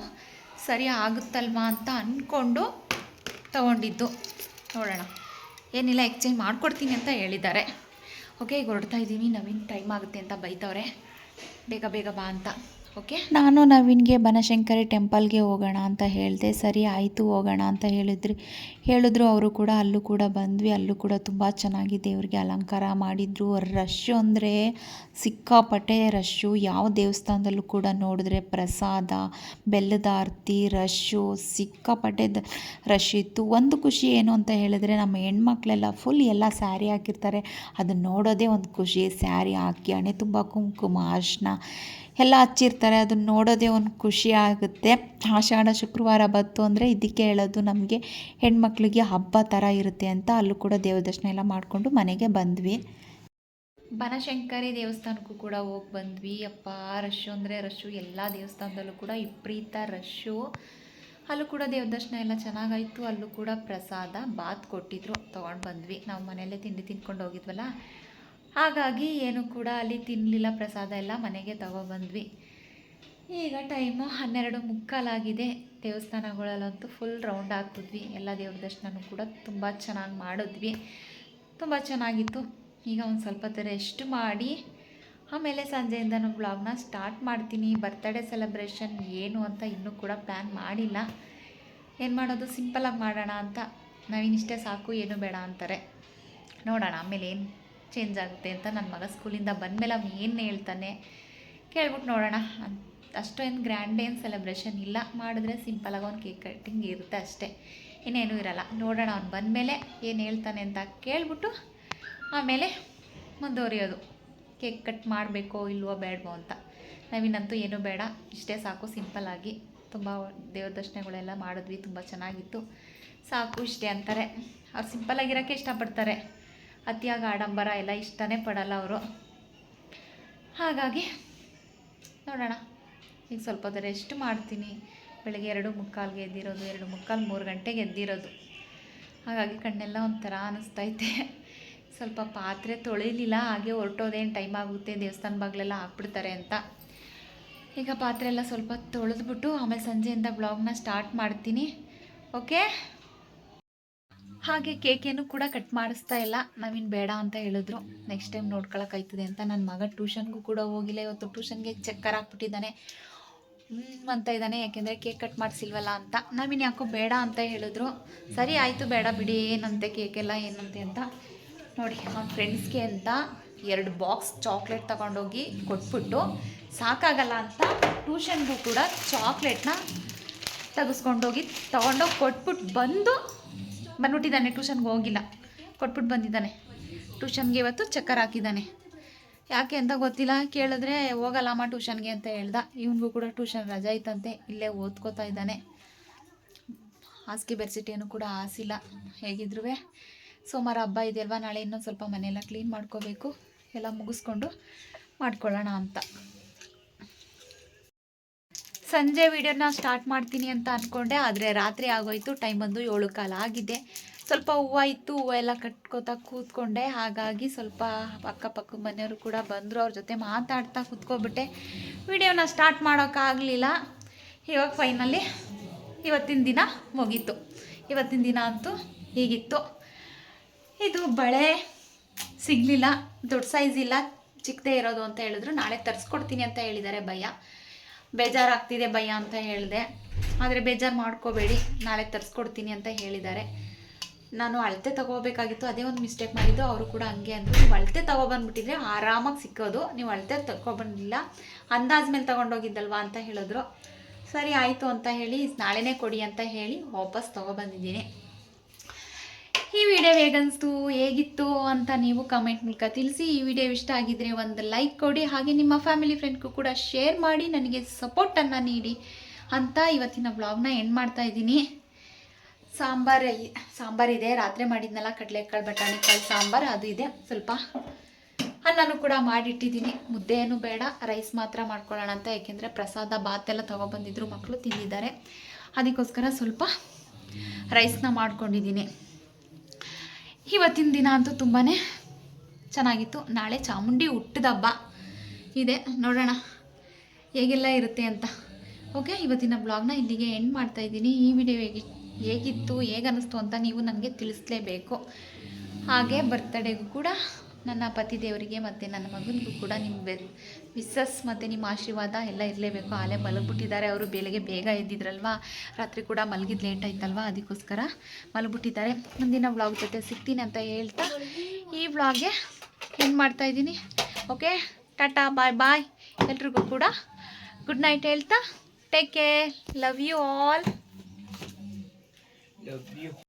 A: ಸರಿ ಆಗುತ್ತಲ್ವಾ ಅಂತ ಅಂದ್ಕೊಂಡು ತಗೊಂಡಿದ್ದು. ನೋಡೋಣ. ಏನಿಲ್ಲ ಎಕ್ಸ್ಚೇಂಜ್ ಮಾಡಿಕೊಡ್ತೀನಿ ಅಂತ ಹೇಳಿದ್ದಾರೆ. ಓಕೆ, ಈಗ ಹೊರಡ್ತಾ ಇದ್ದೀವಿ ನವೀನ್ ಟೈಮ್ ಆಗುತ್ತೆ ಅಂತ ಬೈತವ್ರೆ. ಬೇಗ ಬೇಗ ಬಾ ಅಂತ. ಓಕೆ? ನಾನು ನವೀನ್ಗೆ ಬನಶಂಕರಿ ಟೆಂಪಲ್ಗೆ ಹೋಗೋಣ ಅಂತ ಹೇಳಿದೆ. ಸರಿ, ಆಯಿತು, ಹೋಗೋಣ ಅಂತ ಹೇಳಿದ್ರಿ. ಹೇಳಿದ್ರು ಅವರು ಕೂಡ ಅಲ್ಲೂ ಕೂಡ ಬಂದ್ವಿ, ಅಲ್ಲೂ ಕೂಡ ತುಂಬ ಚೆನ್ನಾಗಿ ದೇವ್ರಿಗೆ ಅಲಂಕಾರ ಮಾಡಿದ್ರು. ರಶ್ಶು ಅಂದರೆ ಸಿಕ್ಕಾಪಟ್ಟೆ ರಶ್ಶು ಯಾವ ದೇವಸ್ಥಾನದಲ್ಲೂ ಕೂಡ ನೋಡಿದ್ರೆ ಪ್ರಸಾದ, ಬೆಲ್ಲದ ಆರತಿ ರಶ್ಶು ಸಿಕ್ಕಾಪಟ್ಟೆ ರಶ್ ಇತ್ತು. ಒಂದು ಖುಷಿ ಏನು ಅಂತ ಹೇಳಿದ್ರೆ ನಮ್ಮ ಹೆಣ್ಮಕ್ಳೆಲ್ಲ ಫುಲ್ ಎಲ್ಲ ಸ್ಯಾರಿ ಹಾಕಿರ್ತಾರೆ. ಅದನ್ನ ನೋಡೋದೇ ಒಂದು ಖುಷಿ. ಸ್ಯಾರಿ ಹಾಕಿ, ಹಣೆ ತುಂಬ ಕುಂಕುಮ, ಅರ್ಶನ ಎಲ್ಲ ಹಚ್ಚಿರ್ತಾರೆ. ಅದನ್ನ ನೋಡೋದೇ ಒಂದು ಖುಷಿ ಆಗುತ್ತೆ. ಆಷಾಢ ಶುಕ್ರವಾರ ಬಂತು ಅಂದರೆ ಇದಕ್ಕೆ ಹೇಳೋದು ನಮಗೆ ಹೆಣ್ಮಕ್ಳಿಗೆ ಹಬ್ಬ ಥರ ಇರುತ್ತೆ ಅಂತ ಅಲ್ಲೂ ಕೂಡ ದೇವ್ರ ದರ್ಶನ ಎಲ್ಲ ಮಾಡಿಕೊಂಡು ಮನೆಗೆ ಬಂದ್ವಿ. ಬನಶಂಕರಿ ದೇವಸ್ಥಾನಕ್ಕೂ ಕೂಡ ಹೋಗಿ ಬಂದ್ವಿ. ಅಪ್ಪ ರಶ್ಶು ಅಂದರೆ ರಶ್ಶು ಎಲ್ಲ ದೇವಸ್ಥಾನದಲ್ಲೂ ಕೂಡ ವಿಪರೀತ ರಶ್ಶು ಅಲ್ಲೂ ಕೂಡ ದೇವ್ರ ದರ್ಶನ ಎಲ್ಲ ಚೆನ್ನಾಗಾಯಿತು. ಅಲ್ಲೂ ಕೂಡ ಪ್ರಸಾದ, ಬಾತ್ ಕೊಟ್ಟಿದ್ರು. ತೊಗೊಂಡು ಬಂದ್ವಿ. ನಾವು ಮನೆಯಲ್ಲೇ ತಿಂಡಿ ತಿನ್ಕೊಂಡು ಹೋಗಿದ್ವಲ್ಲ? ಹಾಗಾಗಿ ಏನು ಕೂಡ ಅಲ್ಲಿ ತಿನ್ನಲಿಲ್ಲ ಪ್ರಸಾದ ಎಲ್ಲ ಮನೆಗೆ ತಗೊಬಂದ್ವಿ ಈಗ ಟೈಮು ಹನ್ನೆರಡು ಮುಕ್ಕಾಲಾಗಿದೆ ದೇವಸ್ಥಾನಗಳಲ್ಲಂತೂ ಫುಲ್ ರೌಂಡ್ ಆಗ್ತಿದ್ವಿ. ಎಲ್ಲ ದೇವ್ರ ದರ್ಶನನೂ ಕೂಡ ತುಂಬ ಚೆನ್ನಾಗಿ ಮಾಡಿದ್ವಿ. ತುಂಬ ಚೆನ್ನಾಗಿತ್ತು. ಈಗ ಒಂದು ಸ್ವಲ್ಪ ಹೊತ್ತು ರೆಸ್ಟ್ ಮಾಡಿ, ಆಮೇಲೆ ಸಂಜೆಯಿಂದ ನಾನು ಬ್ಲಾಗ್ನ ಸ್ಟಾರ್ಟ್ ಮಾಡ್ತೀನಿ. ಬರ್ತ್ಡೇ ಸೆಲೆಬ್ರೇಷನ್ ಏನು ಅಂತ ಇನ್ನೂ ಕೂಡ ಪ್ಲ್ಯಾನ್ ಮಾಡಿಲ್ಲ. ಏನು ಮಾಡೋದು? ಸಿಂಪಲಾಗಿ ಮಾಡೋಣ ಅಂತ. ನಾವಿನಿಷ್ಟೇ ಸಾಕು, ಏನು ಬೇಡ ಅಂತಾರೆ. ನೋಡೋಣ, ಆಮೇಲೆ ಏನು ಚೇಂಜ್ ಆಗುತ್ತೆ ಅಂತ ನನ್ನ ಮಗ ಸ್ಕೂಲಿಂದ ಬಂದಮೇಲೆ ಅವ್ನು ಏನು ಹೇಳ್ತಾನೆ ಕೇಳ್ಬಿಟ್ಟು ನೋಡೋಣ ಅಂತ. ಅಷ್ಟೇನು ಗ್ರ್ಯಾಂಡ್ ಏನು ಸೆಲೆಬ್ರೇಷನ್ ಇಲ್ಲ. ಮಾಡಿದ್ರೆ ಸಿಂಪಲಾಗಿ ಒಂದು ಕೇಕ್ ಕಟ್ಟಿಂಗ್ ಇರುತ್ತೆ ಅಷ್ಟೇ. ಇನ್ನೇನೂ ಇರಲ್ಲ. ನೋಡೋಣ ಅವ್ನು ಬಂದಮೇಲೆ ಏನು ಹೇಳ್ತಾನೆ ಅಂತ ಕೇಳಿಬಿಟ್ಟು ಆಮೇಲೆ ಮುಂದುವರಿಯೋದು. ಕೇಕ್ ಕಟ್ ಮಾಡಬೇಕೋ ಇಲ್ವೋ ಬೇಡವೋ ಅಂತ. ನಾವಿನ್ನಂತೂ ಏನೂ ಬೇಡ. ಇಷ್ಟೇ ಸಾಕು. ಸಿಂಪಲ್ಲಾಗಿ ತುಂಬ ದೇವ್ರ ದರ್ಶನಗಳೆಲ್ಲ ಮಾಡಿದ್ವಿ. ತುಂಬ ಚೆನ್ನಾಗಿತ್ತು. ಸಾಕು ಇಷ್ಟೇ ಅಂತಾರೆ. ಅವ್ರು ಸಿಂಪಲ್ಲಾಗಿರೋಕ್ಕೆ ಇಷ್ಟಪಡ್ತಾರೆ. ಅತಿಯಾಗಿ ಆಡಂಬರ ಎಲ್ಲ ಇಷ್ಟನೇ ಪಡಲ್ಲ ಅವರು. ಹಾಗಾಗಿ ನೋಡೋಣ. ಈಗ ಸ್ವಲ್ಪ ರೆಸ್ಟ್ ಮಾಡ್ತೀನಿ. ಬೆಳಗ್ಗೆ ಎರಡು ಮುಕ್ಕಾಲ್ಗೆ ಎದ್ದಿರೋದು, ಎರಡು ಮುಕ್ಕಾಲು ಮೂರು ಗಂಟೆಗೆ ಎದ್ದಿರೋದು. ಹಾಗಾಗಿ ಕಣ್ಣೆಲ್ಲ ಒಂಥರ ಅನ್ನಿಸ್ತೈತೆ ಸ್ವಲ್ಪ ಪಾತ್ರೆ ತೊಳಿಲಿಲ್ಲ, ಹಾಗೆ ಹೊರಟೋದೇನು ಟೈಮ್ ಆಗುತ್ತೆ, ದೇವಸ್ಥಾನ ಬಾಗಿಲೆಲ್ಲ ಹಾಕ್ಬಿಡ್ತಾರೆ ಅಂತ. ಈಗ ಪಾತ್ರೆ ಎಲ್ಲ ಸ್ವಲ್ಪ ತೊಳೆದ್ಬಿಟ್ಟು ಆಮೇಲೆ ಸಂಜೆಯಿಂದ ಬ್ಲಾಗ್ನ ಸ್ಟಾರ್ಟ್ ಮಾಡ್ತೀನಿ. ಓಕೆ ಹಾಗೆ ಕೇಕೇನು ಕೂಡ ಕಟ್ ಮಾಡಿಸ್ತಾ ಇಲ್ಲ. ನಾವಿನ್ ಬೇಡ ಅಂತ ಹೇಳಿದ್ರು. ನೆಕ್ಸ್ಟ್ ಟೈಮ್ ನೋಡ್ಕೊಳಕ್ಕಾಯ್ತದೆ ಅಂತ. ನನ್ನ ಮಗ ಟ್ಯೂಷನ್ಗೂ ಕೂಡ ಹೋಗಿಲ್ಲ. ಇವತ್ತು ಟ್ಯೂಷನ್ಗೆ ಚಕ್ಕರ್ ಹಾಕ್ಬಿಟ್ಟಿದ್ದಾನೆ. ಅಂತ ಇದ್ದಾನೆ, ಯಾಕೆಂದರೆ ಕೇಕ್ ಕಟ್ ಮಾಡಿಸಿಲ್ವಲ್ಲ ಅಂತ. ನಾವಿನ್ ಯಾಕೋ ಬೇಡ ಅಂತ ಹೇಳಿದ್ರು. ಸರಿ, ಆಯಿತು, ಬೇಡ ಬಿಡಿ, ಏನಂತೆ ಕೇಕೆಲ್ಲ ಏನಂತೆ ಅಂತ. ನೋಡಿ ಅವ್ನ ಫ್ರೆಂಡ್ಸ್ಗೆ ಅಂತ ಎರಡು ಬಾಕ್ಸ್ ಚಾಕ್ಲೇಟ್ ತಗೊಂಡೋಗಿ ಕೊಟ್ಬಿಟ್ಟು, ಸಾಕಾಗಲ್ಲ ಅಂತ ಟ್ಯೂಷನ್ಗೂ ಕೂಡ ಚಾಕ್ಲೇಟ್ನ ತೆಗೆಸ್ಕೊಂಡೋಗಿ ತೊಗೊಂಡೋಗಿ ಕೊಟ್ಬಿಟ್ಟು ಬಂದು ಬಂದ್ಬಿಟ್ಟಿದ್ದಾನೆ ಟ್ಯೂಷನ್ಗೆ ಹೋಗಿಲ್ಲ. ಕೊಟ್ಬಿಟ್ಟು ಬಂದಿದ್ದಾನೆ. ಟ್ಯೂಷನ್ಗೆ ಇವತ್ತು ಚಕ್ಕರ್ ಹಾಕಿದ್ದಾನೆ. ಯಾಕೆ ಅಂತ ಗೊತ್ತಿಲ್ಲ. ಕೇಳಿದ್ರೆ ಹೋಗಲ್ಲಮ್ಮ ಟ್ಯೂಷನ್ಗೆ ಅಂತ ಹೇಳ್ದ. ಇವನಿಗೂ ಕೂಡ ಟ್ಯೂಷನ್ ರಜೆ ಇತ್ತಂತೆ ಇಲ್ಲೇ ಓದ್ಕೋತಾ ಇದ್ದಾನೆ. ಹಾಸಿಗೆ ಬೆಡ್ಶೀಟ್ ಏನು ಕೂಡ ಹಾಸಿಲ್ಲ. ಹೇಗಿದ್ರು ಸೋಮವಾರ ಹಬ್ಬ ಇದೆಯಲ್ವ? ನಾಳೆ ಇನ್ನೊಂದು ಸ್ವಲ್ಪ ಮನೆಯೆಲ್ಲ ಕ್ಲೀನ್ ಮಾಡ್ಕೋಬೇಕು. ಎಲ್ಲ ಮುಗಿಸ್ಕೊಂಡು ಮಾಡ್ಕೊಳ್ಳೋಣ ಅಂತ. ಸಂಜೆ ವಿಡಿಯೋನ ಸ್ಟಾರ್ಟ್ ಮಾಡ್ತೀನಿ ಅಂತ ಅಂದ್ಕೊಂಡೆ ಆದರೆ ರಾತ್ರಿ ಆಗೋಯ್ತು. ಟೈಮ್ ಬಂದು ಏಳು ಕಾಲ ಆಗಿದೆ. ಸ್ವಲ್ಪ ಹೂವು ಇತ್ತು, ಹೂವು ಎಲ್ಲ ಕಟ್ಕೋತಾ ಕೂತ್ಕೊಂಡೆ. ಹಾಗಾಗಿ ಸ್ವಲ್ಪ ಅಕ್ಕಪಕ್ಕ ಮನೆಯವರು ಕೂಡ ಬಂದರು, ಅವ್ರ ಜೊತೆ ಮಾತಾಡ್ತಾ ಕೂತ್ಕೊಬಿಟ್ಟೆ. ವಿಡಿಯೋನ ಸ್ಟಾರ್ಟ್ ಮಾಡೋಕ್ಕಾಗಲಿಲ್ಲ. ಇವಾಗ ಫೈನಲಿ ಇವತ್ತಿನ ದಿನ ಮುಗೀತು. ಇವತ್ತಿನ ದಿನ ಅಂತೂ ಹೀಗಿತ್ತು. ಇದು ಬಳೆ ಸಿಗಲಿಲ್ಲ, ದೊಡ್ಡ ಸೈಜ್ ಇಲ್ಲ, ಚಿಕ್ಕದೇ ಇರೋದು ಅಂತ ಹೇಳಿದ್ರು. ನಾಳೆ ತರಿಸ್ಕೊಡ್ತೀನಿ ಅಂತ ಹೇಳಿದ್ದಾರೆ ಭಯ ಬೇಜಾರಾಗ್ತಿದೆ ಭಯ ಅಂತ ಹೇಳಿದೆ. ಆದರೆ ಬೇಜಾರು ಮಾಡ್ಕೋಬೇಡಿ, ನಾಳೆ ತರಿಸ್ಕೊಡ್ತೀನಿ ಅಂತ ಹೇಳಿದ್ದಾರೆ. ನಾನು ಅಳತೆ ತಗೋಬೇಕಾಗಿತ್ತು, ಅದೇ ಒಂದು ಮಿಸ್ಟೇಕ್ ಮಾಡಿದ್ದು, ಅವರು ಕೂಡ ಹಂಗೆ ಅಂದರು. ನೀವು ಅಳತೆ ತೊಗೊಬಂದ್ಬಿಟ್ಟಿದ್ರೆ ಆರಾಮಾಗಿ ಸಿಕ್ಕೋದು. ನೀವು ಅಳತೆ ತಗೊಬಂದಿಲ್ಲ ಅಂದಾಜ್ ಮೇಲೆ ತಗೊಂಡೋಗಿದ್ದಲ್ವಾ ಅಂತ ಹೇಳಿದ್ರು. ಸರಿ, ಆಯಿತು ಅಂತ ಹೇಳಿ, ನಾಳೆನೇ ಕೊಡಿ ಅಂತ ಹೇಳಿ ವಾಪಸ್ ತೊಗೊಬಂದಿದ್ದೀನಿ. ಈ ವಿಡಿಯೋ ಹೇಗನ್ನಿಸ್ತು ಹೇಗಿತ್ತು ಅಂತ ನೀವು ಕಮೆಂಟ್ ಮೂಲಕ ತಿಳಿಸಿ. ಈ ವಿಡಿಯೋ ಇಷ್ಟ ಆಗಿದ್ರೆ ಒಂದು ಲೈಕ್ ಕೊಡಿ. ಹಾಗೆ ನಿಮ್ಮ ಫ್ಯಾಮಿಲಿ ಫ್ರೆಂಡ್ಗೂ ಕೂಡ ಶೇರ್ ಮಾಡಿ, ನನಗೆ ಸಪೋರ್ಟನ್ನು ನೀಡಿ ಅಂತ ಇವತ್ತಿನ ಬ್ಲಾಗ್ನ ಎಂಡ್ ಮಾಡ್ತಾ ಇದ್ದೀನಿ. ಸಾಂಬಾರು ಸಾಂಬಾರ್ ಇದೆ, ರಾತ್ರಿ ಮಾಡಿದ್ನಲ್ಲ, ಕಡಲೆಕಾಳು ಬಟಾಣಿ ಕಾಳು ಸಾಂಬಾರು, ಅದು ಇದೆ. ಸ್ವಲ್ಪ ಅನ್ನನೂ ಕೂಡ ಮಾಡಿಟ್ಟಿದ್ದೀನಿ. ಮುದ್ದೆ ಏನು ಬೇಡ, ರೈಸ್ ಮಾತ್ರ ಮಾಡ್ಕೊಳ್ಳೋಣ ಅಂತ. ಯಾಕೆಂದರೆ ಪ್ರಸಾದ ಬಾತ್ ಎಲ್ಲ ತೊಗೊಬಂದಿದ್ರು ಮಕ್ಕಳು ತಿಂದಿದ್ದಾರೆ. ಅದಕ್ಕೋಸ್ಕರ ಸ್ವಲ್ಪ ರೈಸ್ನ ಮಾಡ್ಕೊಂಡಿದ್ದೀನಿ. ಇವತ್ತಿನ ದಿನ ಅಂತೂ ತುಂಬಾ ಚೆನ್ನಾಗಿತ್ತು. ನಾಳೆ ಚಾಮುಂಡಿ ಹುಟ್ಟಿದ ಹಬ್ಬ ಇದೆ. ನೋಡೋಣ ಹೇಗೆಲ್ಲ ಇರುತ್ತೆ ಅಂತ. ಓಕೆ, ಇವತ್ತಿನ ಬ್ಲಾಗ್ನ ಇಲ್ಲಿಗೆ ಎಂಡ್ ಮಾಡ್ತಾ ಇದ್ದೀನಿ. ಈ ವಿಡಿಯೋ ಹೇಗಿ ಹೇಗಿತ್ತು ಹೇಗೆ ಅನ್ನಿಸ್ತು ಅಂತ ನೀವು ನನಗೆ ತಿಳಿಸ್ಲೇಬೇಕು. ಹಾಗೆ ಬರ್ತ್ಡೇಗೂ ಕೂಡ ನನ್ನ ಪತಿ ದೇವರಿಗೆ ಮತ್ತು ನನ್ನ ಮಗನಿಗೂ ಕೂಡ ನಿಮ್ಮ ಬೆ, ಮಿಸ್ಸಸ್ ಮತ್ತು ನಿಮ್ಮ ಆಶೀರ್ವಾದ ಎಲ್ಲ ಇರಲೇಬೇಕು. ಆಲೆ ಮಲಗಿಬಿಟ್ಟಿದ್ದಾರೆ, ಅವರು ಬೆಳಗ್ಗೆ ಬೇಗ ಎದ್ದಿದ್ರಲ್ವಾ? ರಾತ್ರಿ ಕೂಡ ಮಲಗಿದ್ದು ಲೇಟ್ ಆಯ್ತಲ್ವಾ? ಅದಕ್ಕೋಸ್ಕರ ಮಲಗಿಬಿಟ್ಟಿದ್ದಾರೆ. ಮುಂದಿನ ವ್ಲಾಗ್ ಜೊತೆ ಸಿಗ್ತೀನಿ ಅಂತ ಹೇಳ್ತಾ ಈ ವ್ಲಾಗ್ಗೆ ಏನು ಮಾಡ್ತಾ ಇದ್ದೀನಿ. ಓಕೆ ಟಾಟಾ ಬಾಯ್ ಬಾಯ್ ಎಲ್ರಿಗೂ ಕೂಡ ಗುಡ್ ನೈಟ್ ಹೇಳ್ತಾ. Take care love you all 牛逼